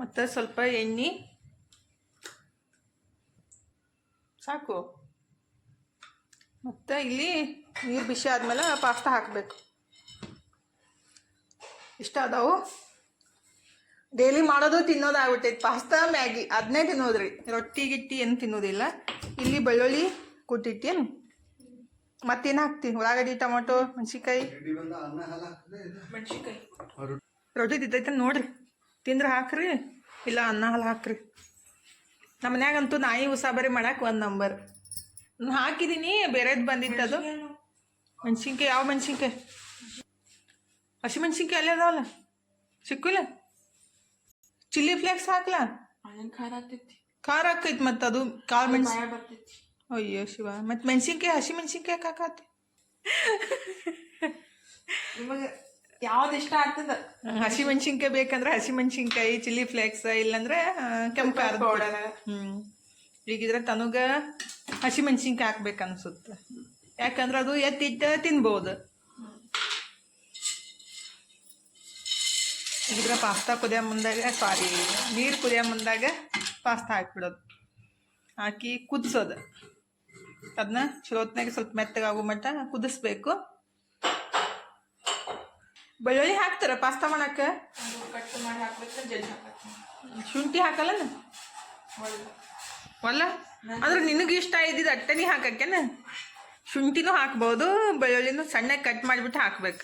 A: ಮತ್ತು ಸ್ವಲ್ಪ ಎಣ್ಣೆ. ಸಾಕು. ಮತ್ತು ಇಲ್ಲಿ ನೀರು ಬಿಸಿ ಆದಮೇಲೆ ಪಾಸ್ತಾ ಹಾಕಬೇಕು. ಇಷ್ಟ ಅದಾವು ಡೈಲಿ ಮಾಡೋದು ತಿನ್ನೋದು ಆಗ್ಬಿಟ್ಟೈತೆ ಪಾಸ್ತಾ ಮ್ಯಾಗಿ ಅದನ್ನೇ ತಿನ್ನೋದ್ರಿ. ರೊಟ್ಟಿ ಗಿಟ್ಟಿ ಏನು ತಿನ್ನೋದಿಲ್ಲ. ಇಲ್ಲಿ ಬೆಳ್ಳುಳ್ಳಿ ಕುಟ್ಟಿಟ್ಟೇನು ಮತ್ತೇನು ಹಾಕ್ತಿ? ಉಳ್ಳಾಗಡ್ಡಿ ಟೊಮೊಟೊ ಮೆಣಸಿನ್ಕಾಯಿ. ರೊಟ್ಟಿ ತಿಂತೈತೆ ನೋಡ್ರಿ. ತಿಂದ್ರೆ ಹಾಕ್ರಿ ಇಲ್ಲ ಅನ್ನ ಹಾಲು ಹಾಕ್ರಿ. ನಮ್ಮ ಮನ್ಯಾಗಂತೂ ನಾಯಿ ಉಸಾಬರಿ ಮಾಡಕ್ಕೆ ಒಂದು ನಂಬರ್. ನಾನು ಹಾಕಿದ್ದೀನಿ ಬೇರೆದು ಬಂದಿತ್ತು ಅದು ಮೆಣಸಿನ್ಕಾಯಿ ಯಾವ ಮೆಣಸಿನ್ಕಾಯಿ? ಹಸಿ ಮೆಣಸಿನ್ಕಾಯಿ ಅಲ್ಲೇ ಅದಾವಲ್ಲ? ಸಿಕ್ಕಿಲ್ಲ? ಚಿಲ್ಲಿ ಫ್ಲೇಕ್ಸ್ ಹಾಕ್ಲಾ?
C: ಖಾರ
A: ಹಾಕೈತಿ ಮತ್ತು ಅದು ಕಾಳು ಮೆಣಸಿ ಅಯ್ಯೋ ಶಿವ ಮತ್ತು ಮೆಣಸಿನ್ಕಾಯಿ ಹಸಿ ಮೆಣಸಿನ್ಕಾಯಿ ಹಾಕಾತಿ
C: ನಿಮಗೆ ಯಾವ್ದು ಇಷ್ಟ ಆಗ್ತದ?
A: ಹಸಿ ಮೆಣಸಿನ್ಕಾಯಿ ಬೇಕಂದ್ರೆ ಹಸಿ ಮೆಣಸಿನ್ಕಾಯಿ ಚಿಲ್ಲಿ ಫ್ಲೇಕ್ಸ್ ಇಲ್ಲಾಂದ್ರೆ ಕೆಂಪು ಖಾರದ
C: ಪೌಡರ್.
A: ಹ್ಞೂ ಈಗಿದ್ರೆ ತನಗ ಹಸಿ ಮೆಣಸಿನ್ಕಾಯಿ ಹಾಕ್ಬೇಕು ಅನ್ಸುತ್ತೆ ಯಾಕಂದ್ರೆ ಅದು ಎತ್ತಿಟ್ಟ ತಿನ್ಬೋದು. ಈಗಿದ್ರೆ ಪಾಸ್ತಾ ಕುದಿಯೋ ಮುಂದಾಗ ಸಾರಿ ನೀರು ಕುದಿಯೋ ಮುಂದಾಗ ಪಾಸ್ತಾ ಹಾಕ್ಬಿಡೋದು. ಹಾಕಿ ಕುದಿಸೋದು. ಅದನ್ನ ಚಲೋತ್ನಾಗ ಸ್ವಲ್ಪ ಮೆತ್ತಗಾಗೋ ಮಟ್ಟ ಕುದಿಸ್ಬೇಕು. ಬೆಳ್ಳುಳ್ಳಿ ಹಾಕ್ತಾರ ಪಾಸ್ತಾ ಮಾಡಕ್ಕೆ
C: ಕಟ್ ಮಾಡಿ ಹಾಕ್ಬೇಕು ಜಲ್ದಿ ಹಾಕತ್ತೀನಿ.
A: ಶುಂಠಿ ಹಾಕಲ್ಲ ಒಲ್ಲ ಅಂದ್ರೆ ನಿನಗೆ ಇಷ್ಟ ಇದ್ದಿದ್ದು ಅಟ್ಟನಿ ಹಾಕಕ್ಕೇನ? ಶುಂಠಿನೂ ಹಾಕ್ಬೋದು ಬೆಳ್ಳುಳ್ಳಿನೂ ಸಣ್ಣಗೆ ಕಟ್ ಮಾಡಿಬಿಟ್ಟು ಹಾಕ್ಬೇಕು.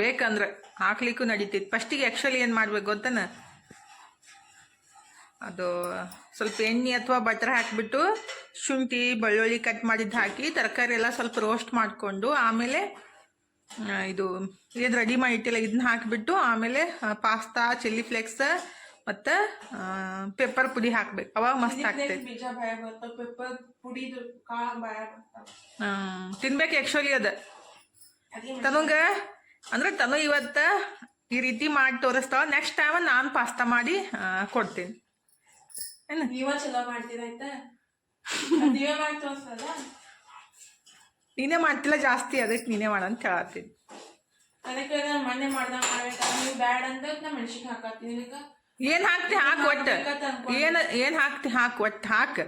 A: ಬೇಕಂದ್ರೆ ಹಾಕ್ಲಿಕ್ಕೂ ನಡೀತೈತಿ. ಫಸ್ಟಿಗೆ ಆ್ಯಕ್ಚುಲಿ ಏನು ಮಾಡ್ಬೇಕು ಗೊತ್ತನ? ಅದು ಸ್ವಲ್ಪ ಎಣ್ಣೆ ಅಥವಾ ಬಟರ್ ಹಾಕಿಬಿಟ್ಟು ಶುಂಠಿ ಬೆಳ್ಳುಳ್ಳಿ ಕಟ್ ಮಾಡಿದ್ದು ಹಾಕಿ ತರಕಾರಿ ಎಲ್ಲ ಸ್ವಲ್ಪ ರೋಸ್ಟ್ ಮಾಡಿಕೊಂಡು ಆಮೇಲೆ ಆ, ಇದು ರೆಡಿ ರೆಡಿ ಮಾಡಿಟ್ಟಿಲ್ಲ ಇದನ್ನ ಹಾಕಿಬಿಟ್ಟು ಆಮೇಲೆ ಪಾಸ್ತಾ ಚಿಲ್ಲಿ ಫ್ಲೇಕ್ಸ್ ಮತ್ತ ಪೆಪ್ಪರ್ ಪುಡಿ ಹಾಕ್ಬೇಕು. ಅವಾಗ ಮಸ್ತ್
C: ಹಾಕ್ತೇವೆ
A: ತಿನ್ಬೇಕು ಆ್ಯಕ್ಚುಲಿ ಅದ. ತನಗ ಅಂದ್ರೆ ತನು ಇವತ್ತ ಈ ರೀತಿ ಮಾಡಿ ತೋರಿಸ್ತಾವ ನೆಕ್ಸ್ಟ್ ಟೈಮ್ ನಾನು ಪಾಸ್ತಾ ಮಾಡಿ ಕೊಡ್ತೀನಿ.
C: ನೀವ ಚಲೋ ನೀವೇ ಮಾಡಿ ತೋರ್ಸಲ್ಲ
A: ನೀನೇ ಮಾಡ್ತಿಲ್ಲ ಜಾಸ್ತಿ ಅದಕ್ಕೆ ನೀನೇ ಮಾಡಂತ ಹೇಳತ್ತೀನಿ.
C: ಅದಕ್ಕೆ ನಾನು ಮೊನ್ನೆ ಮಾಡ್ದಂಗ ಮಾಡ್ಬೇಕಾದ್ರೆ ನೀವು ಬ್ಯಾಡ್ ಅಂದ ನಾ ಮೆಣಸಿಗೆ ಹಾಕತ್ತೀನಿ. ಇದಕ್ಕೆ
A: ಏನ್ ಹಾಕ್ತಿ? ಹಾಕ್ ಒಟ್ಟ. ಏನ್ ಏನ್ ಹಾಕ್ತಿ? ಹಾಕ್ ಒಟ್ಟ. ಹಾಕ.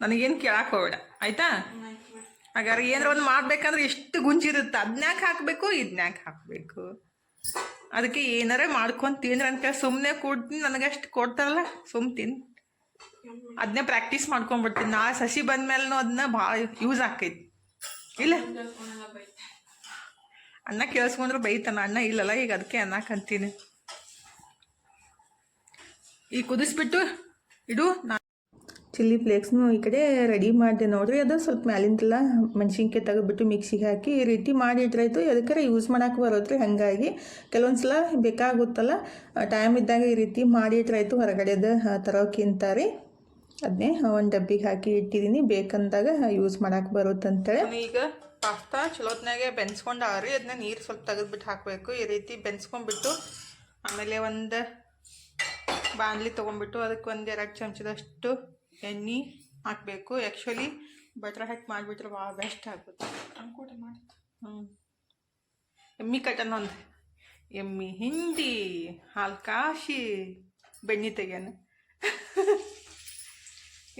A: ನನಗೇನ್ ಕೇಳಕ್ ಹೋಗ್ಬೇಡ. ಆಯ್ತಾ? ಹಾಗಾದ್ರೆ ಏನಾರ ಒಂದು ಮಾಡ್ಬೇಕಂದ್ರೆ ಎಷ್ಟು ಗುಂಜಿರುತ್ತ. ಅದನ್ಯಾಕ ಹಾಕ್ಬೇಕು ಇದನ್ಯಾಕ ಹಾಕ್ಬೇಕು. ಅದಕ್ಕೆ ಏನಾರ ಮಾಡ್ಕೊಂಡ್ ತಿಂದ್ರ ಅಂತ ಸುಮ್ಮನೆ ಕೊಡ್ತೀನಿ. ನನಗಷ್ಟು ಕೊಡ್ತಾರಲ್ಲ ಸುಮ್ ತಿನ್. ಅದನ್ನೇ ಪ್ರಾಕ್ಟೀಸ್ ಮಾಡ್ಕೊಂಡ್ಬಿಡ್ತೀನಿ. ನಾ ಸಸಿ ಬಂದ್ಮೇಲೆ ಅದನ್ನ ಭಾಳ ಯೂಸ್ ಆಕೈತಿ ಇಲ್ಲ? ಅಣ್ಣ ಕೇಳಿಸ್ಕೊಂಡ್ರು ಬೈತಾನ. ಅಣ್ಣ ಇಲ್ಲಲ್ಲ, ಈಗ ಅದಕ್ಕೆ ಅನ್ನಕಂತೀನಿ ಈಗ ಕುದಿಸ್ಬಿಟ್ಟು ಇಡು, ನಾ ಚಿಲ್ಲಿ ಫ್ಲೇಕ್ಸ್ನು ಈ ಕಡೆ ರೆಡಿ ಮಾಡಿದೆ ನೋಡಿರಿ. ಅದು ಸ್ವಲ್ಪ ಮ್ಯಾಲಿಂದೆಲ್ಲ ಮೆಣಸಿನ್ಕಾಯಿ ತೆಗೆದ್ಬಿಟ್ಟು ಮಿಕ್ಸಿಗೆ ಹಾಕಿ ಈ ರೀತಿ ಮಾಡಿಟ್ರಾಯ್ತು ಅದಕ್ಕೆ ಯೂಸ್ ಮಾಡೋಕೆ ಬರೋದ್ರಿ ಹಾಗಾಗಿ. ಕೆಲವೊಂದು ಸಲ ಬೇಕಾಗುತ್ತಲ್ಲ ಟೈಮ್ ಇದ್ದಾಗ ಈ ರೀತಿ ಮಾಡಿ ಮಾಡಿಟ್ರಾಯ್ತು ಹೊರಗಡೆದು ತರೋಕ್ಕಿಂತ ರೀ. ಅದನ್ನೇ ಒಂದು ಡಬ್ಬಿಗೆ ಹಾಕಿ ಇಟ್ಟಿದ್ದೀನಿ ಬೇಕಂದಾಗ ಯೂಸ್ ಮಾಡೋಕೆ ಬರುತ್ತಂತೇಳಿ. ಈಗ ಪಾಸ್ತಾ ಚಲೋತ್ನಾಗೆ ಆರಿ. ಅದನ್ನ ನೀರು ಸ್ವಲ್ಪ ತೆಗೆದ್ಬಿಟ್ಟು ಹಾಕಬೇಕು. ಈ ರೀತಿ ಬೆನ್ಸ್ಕೊಂಡ್ಬಿಟ್ಟು ಆಮೇಲೆ ಒಂದು ಬಾಣಲಿ ತೊಗೊಂಡ್ಬಿಟ್ಟು ಅದಕ್ಕೆ ಒಂದು ಎರಡು ಚಮಚದಷ್ಟು ಎಣ್ಣೆ ಹಾಕಬೇಕು. ಆ್ಯಕ್ಚುಲಿ ಬಟ್ರ ಹಾಕಿ ಮಾಡಿಬಿಟ್ರೆ ಭಾಳ ಬೆಸ್ಟ್ ಆಗುತ್ತೆ.
C: ಅಂಕೂಟ ಮಾಡಿ.
A: ಹ್ಞೂ ಎಮ್ಮಿ ಕಟನ್ ಒಂದು ಎಮ್ಮಿ ಹಿಂಡಿ ಹಾಲು ಕಾಶಿ ಬೆಣ್ಣೆ ತೆಗ್ಯಾನ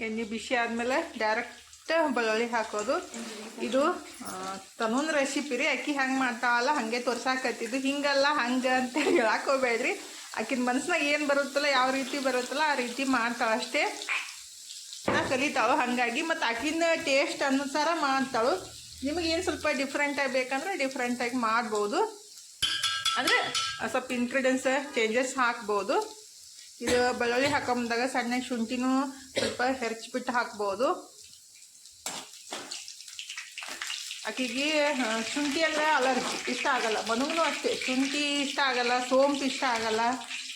A: ಎಣ್ಣೆ ಬಿಸಿ ಆದಮೇಲೆ ಡೈರೆಕ್ಟ್ ಬೆಳ್ಳುಳ್ಳಿ ಹಾಕೋದು. ಇದು ತನ್ನೊಂದು ರೆಸಿಪಿ ರೀ. ಅಕ್ಕಿ ಹೆಂಗೆ ಮಾಡ್ತಾವಲ್ಲ ಹಾಗೆ ತೋರ್ಸಾಕತ್ತಿದ್ದು. ಹಿಂಗಲ್ಲ ಹಂಗೆ ಅಂತ ಹೇಳಕ್ಕೆ ಹೋಗ್ಬೇಡ್ರಿ. ಆಕಿನ ಮನಸ್ಸಿನಾಗ ಏನು ಬರುತ್ತಲ್ಲ ಯಾವ ರೀತಿ ಬರುತ್ತಲ್ಲ ಆ ರೀತಿ ಮಾಡ್ತಾಳೆ ಅಷ್ಟೇ ಕಲಿತಾಳು. ಹಾಗಾಗಿ ಮತ್ತು ಆಕಿನ ಟೇಸ್ಟ್ ಅನುಸಾರ ಮಾಡ್ತಾಳು. ನಿಮಗೆ ಏನು ಸ್ವಲ್ಪ ಡಿಫ್ರೆಂಟಾಗಿ ಬೇಕಂದ್ರೆ ಡಿಫ್ರೆಂಟಾಗಿ ಮಾಡ್ಬೋದು. ಅಂದರೆ ಸ್ವಲ್ಪ ಇನ್ಗ್ರೀಡಿಯೆಂಟ್ಸ್ ಚೇಂಜಸ್ ಹಾಕ್ಬೋದು. ಇದು ಬೆಳ್ಳುಳ್ಳಿ ಹಾಕೊಂಬಂದಾಗ ಸಣ್ಣ ಶುಂಠಿನೂ ಸ್ವಲ್ಪ ಹೆರ್ಚ್ಬಿಟ್ಟು ಹಾಕ್ಬೋದು. ಆಕಿಗೆ ಶುಂಠಿ ಎಲ್ಲ ಅಲರ್ಜಿ ಇಷ್ಟ ಆಗಲ್ಲ. ಮನೂನು ಅಷ್ಟೇ. ಶುಂಠಿ ಇಷ್ಟ ಆಗಲ್ಲ, ಸೋಂಪು ಇಷ್ಟ ಆಗಲ್ಲ.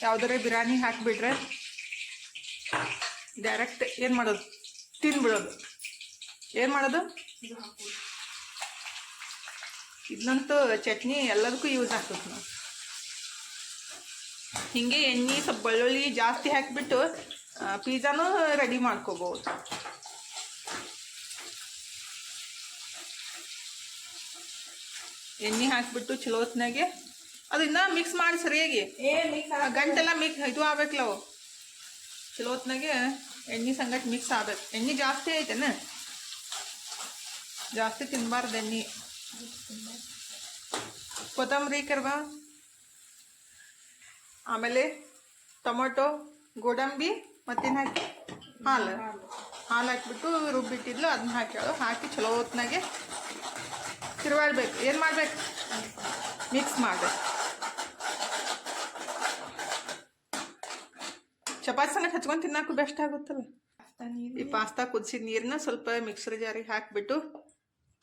A: ಯಾವುದರ ಬಿರಿಯಾನಿ ಹಾಕಿಬಿಟ್ರೆ. ಡೈರೆಕ್ಟ್ ಏನು ಮಾಡೋದು? ತಿಂದ್ಬಿಡೋದು ಏನು ಮಾಡೋದು? ಇದನ್ನಂತೂ ಚಟ್ನಿ ಎಲ್ಲದಕ್ಕೂ ಯೂಸ್ ಆಗ್ತದೆ ನಾವು ಹಿಂಗೆ ಎಣ್ಣೆ ಸ್ವಲ್ಪ ಬೆಳ್ಳುಳ್ಳಿ ಜಾಸ್ತಿ ಹಾಕಿಬಿಟ್ಟು ಪಿಜ್ಜಾನೂ ರೆಡಿ ಮಾಡ್ಕೋಬೋದು. ಎಣ್ಣೆ ಹಾಕಿಬಿಟ್ಟು ಚಲೋ ಅದನ್ನ ಮಿಕ್ಸ್ ಮಾಡಿ ಸರಿಯಾಗಿ. ಗಂಟೆಲ್ಲ ಮಿಕ್ಸ್ ಇದು ಆಗ್ಬೇಕಲ್ಲ ಅವು. ಚಲೋ ಹೊತ್ನಾಗೆ ಎಣ್ಣೆ ಸಂಗಟ್ ಮಿಕ್ಸ್ ಆಗ್ಬೇಕು ಎಣ್ಣೆ ಜಾಸ್ತಿ ಐತೆನ? ಜಾಸ್ತಿ ತಿನ್ನಬಾರ್ದು ಎಣ್ಣೆ. ಕೊತ್ತಂಬರಿ ಕರ್ವ? ಆಮೇಲೆ ಟೊಮೊಟೊ, ಗೋಡಂಬಿ ಮತ್ತೇನು ಹಾಕಿ ಹಾಲು. ಹಾಲು ಹಾಕಿಬಿಟ್ಟು ರುಬ್ಬಿಟ್ಟಿದ್ಲು ಅದನ್ನ ಹಾಕ್ಯಾಳು ಹಾಕಿ ಚಲೋ ಹೊತ್ನಾಗೆ ತಿರುವಾಡ್ಬೇಕು. ಏನು ಮಾಡ್ಬೇಕು? ಮಿಕ್ಸ್ ಮಾಡ್ಬೇಕು. ಚಪಾತಿ ಸಣ್ಣ ಹಚ್ಕೊಂಡು ಬೆಸ್ಟ್ ಆಗುತ್ತಲ್ಲ? ಈ ಪಾಸ್ತಾ ಕುದಿಸಿದ ನೀರನ್ನ ಸ್ವಲ್ಪ ಮಿಕ್ಸರ್ ಜಾರಿಗೆ ಹಾಕಿಬಿಟ್ಟು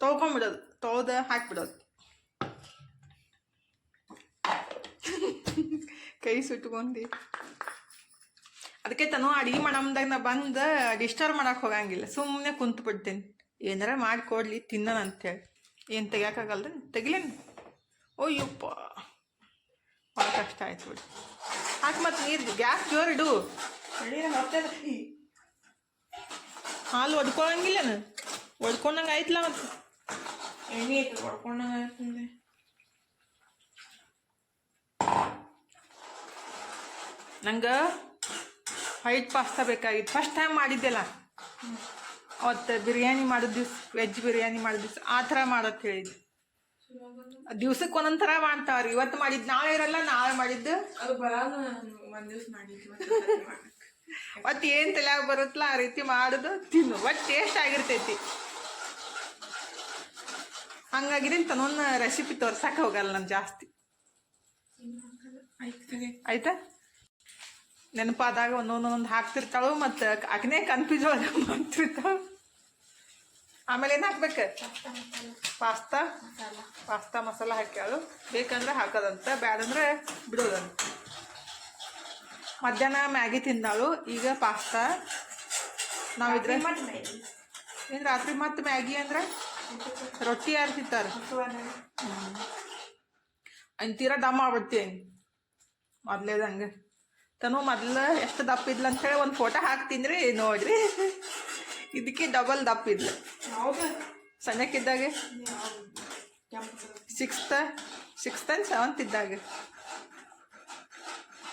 A: ತೊಳ್ಕೊಂಬಿಡೋದು, ತೊಳ್ದ ಹಾಕ್ಬಿಡೋದು. *laughs* ಕೈ ಸುಟ್ಕೊಂಡು. ಅದಕ್ಕೆ ತಾನು ಅಡಿಗೆ ಮಾಡಮ್ದಾಗ ನಾ ಬಂದು ಡಿಸ್ಟರ್ಬ್ ಮಾಡಕ್ಕೆ ಹೋಗಂಗಿಲ್ಲ ಸುಮ್ಮನೆ ಕುಂತು ಬಿಡ್ತೀನಿ ಏನಾರ ಮಾಡಿಕೊಡ್ಲಿ ತಿನ್ನೋಣ ಅಂತೇಳಿ ಏನು ತೆಗಿಯೋಕ್ಕಾಗಲ್ರಿ ತೆಗಿಲೇನು? ಓಯ್ಯಪ್ಪ ಭಾಳ ಕಷ್ಟ ಆಯ್ತು ಬಿಡಿ. ಹಾಕಿ ಮತ್ತೆ ನೀರು ಗ್ಯಾಸ್ ಜೋರಿಡು ಹಾಲು ನಾನು. ಒಡ್ಕೊಂಡಂಗೆ ಆಯ್ತಲ್ಲ ಮತ್ತೆ?
C: ಎಣ್ಣೆ ಹೊಡ್ಕೊಂಡಂಗ ಆಗ್ತದೆ
A: ನಂಗೆ ವೈಟ್ ಪಾಸ್ತಾ ಬೇಕಾಗಿತ್ತು. ಫಸ್ಟ್ ಟೈಮ್ ಮಾಡಿದ್ದೆಲ್ಲ. ಅವತ್ತು ಬಿರಿಯಾನಿ ಮಾಡಿದ ದಿವ್ಸ ವೆಜ್ ಬಿರಿಯಾನಿ ಮಾಡಿದ ದಿವ್ಸ ಆ ಥರ ಮಾಡೋಕೆ ಹೇಳಿದ್ದು. ದಿವ್ಸಕ್ಕೆ ಒಂದೊಂದ್ ತರ ಮಾಡ್ತಾವ್ರಿ. ಇವತ್ತು ಮಾಡಿದ್ ನಾಳೆ ಇರಲ್ಲ ನಾಳೆ ಮಾಡಿದ್ದು
C: ಅದು ಬರಲ್ಲ ಒಂದ್ ದಿವ್ಸ ಮಾಡಿದ್ವಿ
A: ಒಟ್ಟು ಏನು ತಲೆಯಾಗ ಬರುತ್ತಲ್ಲ ಆ ರೀತಿ ಮಾಡೋದು ತಿನ್ನು ಒಟ್ಟು ಟೇಸ್ಟ್ ಆಗಿರ್ತೈತಿ ಹಂಗಾಗಿದೆ ತನ್ನೊಂದು ರೆಸಿಪಿ ತೋರ್ಸಕ್ಕೆ ಹೋಗಲ್ಲ ನಾನು ಜಾಸ್ತಿ. ಆಯ್ತಾ ನೆನಪಾದಾಗ ಒಂದೊಂದೊಂದು ಹಾಕ್ತಿರ್ತಾಳು ಮತ್ತು ಅಕ್ನೇ ಕನ್ಫ್ಯೂಸ್ ಒಳಗೆ ಮಾಡ್ತಿರ್ತಾಳು ಆಮೇಲೆ ಏನು ಹಾಕ್ಬೇಕು? Pasta pasta? ಮಸಾಲ. ಹಾಕ್ಯಾಳು ಬೇಕಂದ್ರೆ ಹಾಕೋದಂತ ಬ್ಯಾಡಂದ್ರೆ ಬಿಡೋದಂತ. ಮಧ್ಯಾಹ್ನ ಮ್ಯಾಗಿ ತಿಂದಾಳು ಈಗ ಪಾಸ್ತಾ. ನಾವಿದ್ರೆ ಏನು ರಾತ್ರಿ ಮತ್ತು ಮ್ಯಾಗಿ ಅಂದ್ರೆ? ರೊಟ್ಟಿ ಯಾರು ತಿಂತಾರೆ? ಅಂತೀರ ದಮ್ ಆಗ್ಬಿಡ್ತೀನಿ ಮೊದಲೇದಂಗೆ. ತನು ಮೊದಲು ಎಷ್ಟು ದಪ್ಪ ಇದ್ಲು ಅಂತೇಳಿ ಒಂದು ಫೋಟೋ ಹಾಕ್ತೀನಿ ರೀ ನೋಡ್ರಿ. ಇದಕ್ಕೆ ಡಬಲ್ ದಪ್ಪ ಇದ್ಲು. ಸಣ್ಣಕ್ಕಿದ್ದಾಗೆ ಸಿಕ್ಸ್ತ್ ಸಿಕ್ಸ್ತ್ ಆ್ಯಂಡ್ ಸೆವೆಂತ್ ಇದ್ದಾಗೆ.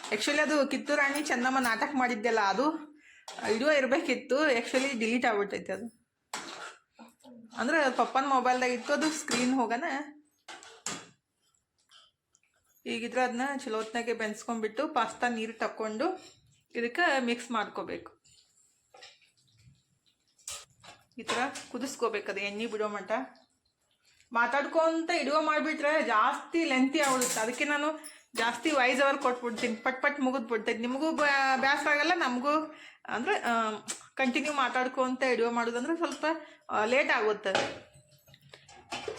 A: ಆ್ಯಕ್ಚುಲಿ ಅದು ಕಿತ್ತೂರು ರಾಣಿ ಚೆನ್ನಮ್ಮ ನಾಟಕ ಮಾಡಿದ್ದೆಲ್ಲ ಅದು ವಿಡಿಯೋ ಇರಬೇಕಿತ್ತು. ಆ್ಯಕ್ಚುಲಿ ಡಿಲೀಟ್ ಆಗ್ಬಿಟ್ಟೈತೆ ಅದು. ಅಂದ್ರೆ ಪಪ್ಪನ ಮೊಬೈಲ್ದಾಗ ಇತ್ತು ಅದು ಸ್ಕ್ರೀನ್ ಹೋಗನ? ಈಗಿದ್ರೆ ಅದನ್ನ ಚಲೋತ್ನಾಗೆ ಬೆನ್ಸ್ಕೊಂಡ್ಬಿಟ್ಟು ಪಾಸ್ತಾ ನೀರು ತಕ್ಕೊಂಡು ಇದಕ್ಕೆ ಮಿಕ್ಸ್ ಮಾಡ್ಕೋಬೇಕು. ಈ ಥರ ಕುದಿಸ್ಕೋಬೇಕು ಅದು ಎಣ್ಣೆ ಬಿಡೋ ಮಟ್ಟ. ಮಾತಾಡ್ಕೊಂತ ಇಡುವ ಮಾಡಿಬಿಟ್ರೆ ಜಾಸ್ತಿ ಲೆಂತಿ ಆಗ್ಬಿಡುತ್ತೆ ಅದಕ್ಕೆ ನಾನು ಜಾಸ್ತಿ ವೈಸ್ ಅವರ್ ಕೊಟ್ಬಿಡ್ತೀನಿ. ಪಟ್ ಪಟ್ ಮುಗಿದ್ಬಿಡ್ತೈತೆ ನಿಮಗೂ ಬ್ಯಾಸ್ ಆಗಲ್ಲ, ನಮಗೂ, ಅಂದರೆ ಕಂಟಿನ್ಯೂ ಮಾತಾಡ್ಕೊಂತ ಇಡುವ ಮಾಡೋದಂದ್ರೆ ಸ್ವಲ್ಪ ಲೇಟ್ ಆಗುತ್ತೆ.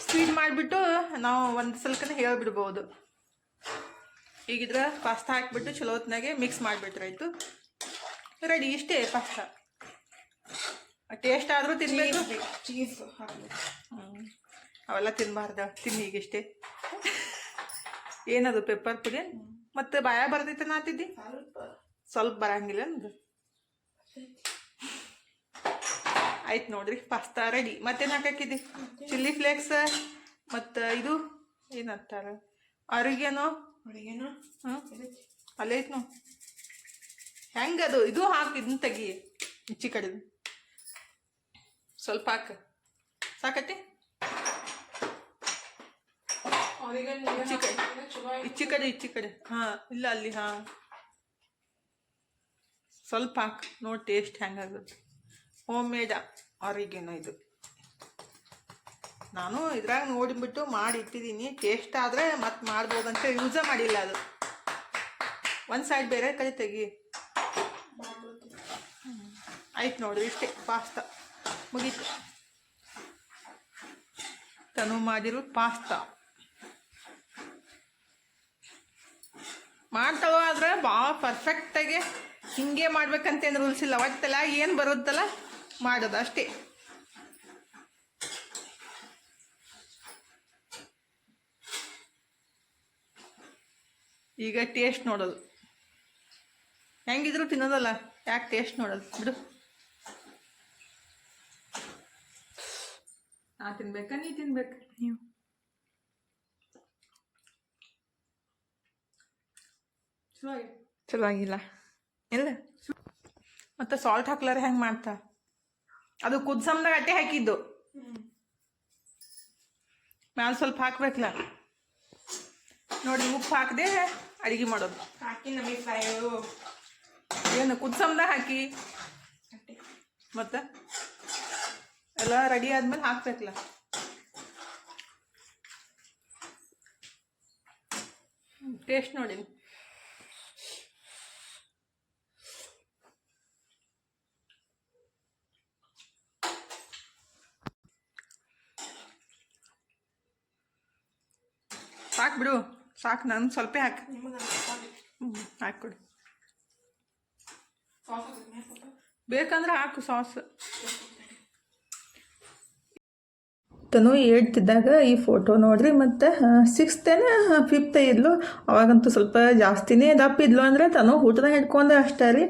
A: ಸ್ಪೀಡ್ ಮಾಡಿಬಿಟ್ಟು ನಾವು ಒಂದು ಸಲಕನೇ ಹೇಳ್ಬಿಡ್ಬೋದು. ಈಗಿದ್ರೆ ಪಾಸ್ತಾ ಹಾಕ್ಬಿಟ್ಟು ಚಲೋ ಹೊತ್ನಾಗೆ ಮಿಕ್ಸ್ ಮಾಡಿಬಿಟ್ರಾಯ್ತು. ರೆಡಿ ಇಷ್ಟೇ ಪಾಸ್ತಾ ಟೇಸ್ಟ್ ಆದರೂ ತಿನ್ನಬೇಕು
C: ಚೀಸ್.
A: ಅವೆಲ್ಲ ತಿನ್ನಬಾರ್ದ ತಿನ್ನಿ ಈಗಿಷ್ಟೇ ಏನದು ಪೆಪ್ಪರ್ ಪುಡಿ ಮತ್ತೆ ಬಾಯ ಬರ್ತೈತೆ ನಾತಿದ್ದಿ
C: ಸ್ವಲ್ಪ.
A: ಸ್ವಲ್ಪ ಬರಂಗಿಲ್ಲ ಅಂದ್ರೆ ಆಯ್ತು ನೋಡ್ರಿ ಪಾಸ್ತಾ ರೆಡಿ ಮತ್ತೇನು ಹಾಕಿದ್ದಿ ಚಿಲ್ಲಿ ಫ್ಲೇಕ್ಸ್ ಮತ್ತು ಇದು? ಏನಂತಾರ? ಅರಿಗೆನೋ?
C: ಅಡುಗೆನೋ
A: ಹ್ಞೂ ಅಲ್ಲೇ ಐತ್ ನೋ ಹೆಂಗದು? ಇದು ಹಾಕಿ ಇದನ್ನ ತೆಗಿ. ಇಚ್ಚಿ ಕಡೆದು. ಸ್ವಲ್ಪ ಹಾಕ.
C: ಆಯ್ತು.
A: ಇಚ್ಚಿ ಕಡೆ ಇಚ್ಚಿ ಕಡೆ. ಹಾಂ ಇಲ್ಲ ಅಲ್ಲಿ ಹಾಂ. ಸ್ವಲ್ಪ ಹಾಕು. ನೋಡಿ ಟೇಸ್ಟ್ ಹೆಂಗಾಗುತ್ತೆ ಹೋಮ್ ಮೇಡ ಅವ್ರಿಗೇನೋ ಇದು. ನಾನು ಇದ್ರಾಗ ನೋಡಿಬಿಟ್ಟು ಮಾಡಿ ಇಟ್ಟಿದ್ದೀನಿ. ಟೇಸ್ಟ್ ಆದರೆ ಮತ್ತೆ ಮಾಡ್ಬೋದಂತ ಯೂಸೇ ಮಾಡಿಲ್ಲ ಅದು. ಒಂದು ಸೈಡ್ ಬೇರೆ ಕಡೆ ತೆಗಿ. ಆಯ್ತು ನೋಡ್ರಿ ಇಷ್ಟೇ ಪಾಸ್ತಾ ಮುಗೀತು. ತನು ಮಾಡಿರೋ ಪಾಸ್ತಾ. ಮಾಡ್ತಾವ ಆದ್ರೆ ಭಾಳ ಪರ್ಫೆಕ್ಟಾಗಿ ಹಿಂಗೆ ಮಾಡ್ಬೇಕಂತೇನು ರೂಲ್ಸ್ ಇಲ್ಲ. ಒಟ್ಟಲ್ಲ ಏನು ಬರುತ್ತಲ್ಲ ಮಾಡೋದು ಅಷ್ಟೇ. ಈಗ ಟೇಸ್ಟ್ ನೋಡೋದು. ಹೆಂಗಿದ್ರು ತಿನ್ನೋದಲ್ಲ, ಯಾಕೆ ಟೇಸ್ಟ್ ನೋಡೋದು? ಬಿಡು. ನಾ ತಿನ್ಬೇಕಾ? ನೀ ತಿನ್ಬೇಕು. ನೀವು. ಚಲೋ ಆಗಿ ಚಲೋ ಆಗಿಲ್ಲ ಇಲ್ಲ. ಮತ್ತೆ ಸಾಲ್ಟ್ ಹಾಕ್ಲಾರ ಹೆಂಗೆ ಮಾಡ್ತಾ? ಅದು ಕುದ್ಸಮ್ದಾಗ ಅಟ್ಟೆ ಹಾಕಿದ್ದು. ಮ್ಯಾಲ ಸ್ವಲ್ಪ ಹಾಕ್ಬೇಕಲ್ಲ ನೋಡಿ ಉಪ್ಪು ಹಾಕದೆ ಅಡಿಗೆ ಮಾಡೋದು.
C: ಹಾಕಿ ನಮಗೆ ಫ್ರೈ
A: ಏನು ಕುದ್ಸಮ್ದಾಗ ಹಾಕಿ? ಮತ್ತೆ? ಎಲ್ಲ ರೆಡಿ ಆದ್ಮೇಲೆ ಹಾಕ್ಬೇಕಲ್ಲ ಟೇಸ್ಟ್ ನೋಡಿ ಸಾಕು ಬಿಡು, ಸಾಕು ನಾನು ಸ್ವಲ್ಪ ಹಾಕು.
C: ನಿಮಗೆ
A: ಹ್ಞೂ ಹಾಕ್ಕೊಡು
C: ಸಾಸ್ ಹಾಕಿದ್ಮೇಲೆ ಸ್ವಲ್ಪ
A: ಬೇಕಂದ್ರೆ ಹಾಕು ಸಾಸ್. ತನು ಹೇಳ್ತಿದ್ದಾಗ ಈ ಫೋಟೋ ನೋಡ್ರಿ ಮತ್ತು ಸಿಕ್ಸ್ತೇನ ಫಿಫ್ತ್ ಇದ್ಲು. ಅವಾಗಂತೂ ಸ್ವಲ್ಪ ಜಾಸ್ತಿನೇ ದಪ್ಪ ಇದ್ಲು ಅಂದರೆ ತನು ಊಟದ ಹಿಡ್ಕೊಂಡೆ ಅಷ್ಟೇ ರೀ.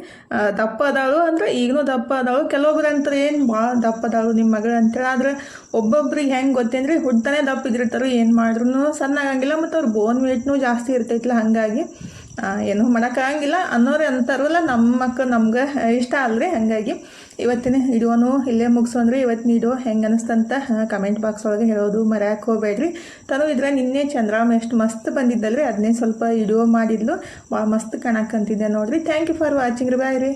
A: ದಪ್ಪ ಅದಾಳು ಅಂದ್ರೆ ಈಗಲೂ ದಪ್ಪ ಅದಾಳು. ಕೆಲವೊಬ್ರು ಅಂತಾರೆ, ಏನು ಭಾಳ ದಪ್ಪ ಅದಾಳು ನಿಮ್ಮ ಮಗಳು? ಅಂತೇಳಿ. ಆದ್ರೆ ಒಬ್ಬೊಬ್ರಿಗೆ ಹೆಂಗೆ ಗೊತ್ತೇನ್ರಿ? ಹುಡ್ತಾನೆ ದಪ್ಪ ಇದ್ದಿರ್ತಾರೆ. ಏನು ಮಾಡಿದ್ರೂ ಸಣ್ಣ ಆಗಂಗಿಲ್ಲ ಮತ್ತು ಅವ್ರ ಬೋನ್ ವೇಟ್ನೂ ಜಾಸ್ತಿ ಇರ್ತೈತಿಲ್ಲ ಹಾಗಾಗಿ. ಏನೂ ಮಾಡೋಕ್ಕಾಗಿಲ್ಲ ಅನ್ನೋರು ಅಂತಾರಲ್ಲ ನಮ್ಮ ಮಕ್ಕಳು ನಮ್ಗೆ ಇಷ್ಟ ಅಲ್ರಿ, ಹಾಗಾಗಿ ಇವತ್ತಿನ ಹಿಡಿಯೋನು ಇಲ್ಲೇ ಮುಗಿಸೋನ್ರಿ ಇವತ್ತಿನ ಇಡೋ ಹೆಂಗೆ ಅನಿಸ್ತಂತ ಕಮೆಂಟ್ ಬಾಕ್ಸ್ ಒಳಗೆ ಹೇಳೋದು ಮರ್ಯಾಕೆ ಹೋಗ್ಬೇಡ್ರಿ. ತನು ಇದ್ರೆ ನಿನ್ನೆ ಚಂದ್ರಾಮ ಎಷ್ಟು ಮಸ್ತ್ ಬಂದಿದ್ದಲ್ರಿ ಅದನ್ನೇ ಸ್ವಲ್ಪ ವಿಡಿಯೋ ಮಾಡಿದ್ಲು ಭಾಳ ಮಸ್ತ್ ಕಾಣಕ್ಕಂತಿದ್ದೆ ನೋಡ್ರಿ. ಥ್ಯಾಂಕ್ ಯು ಫಾರ್ ವಾಚಿಂಗ್ ರೀ ಬಾಯ್ ರೀ.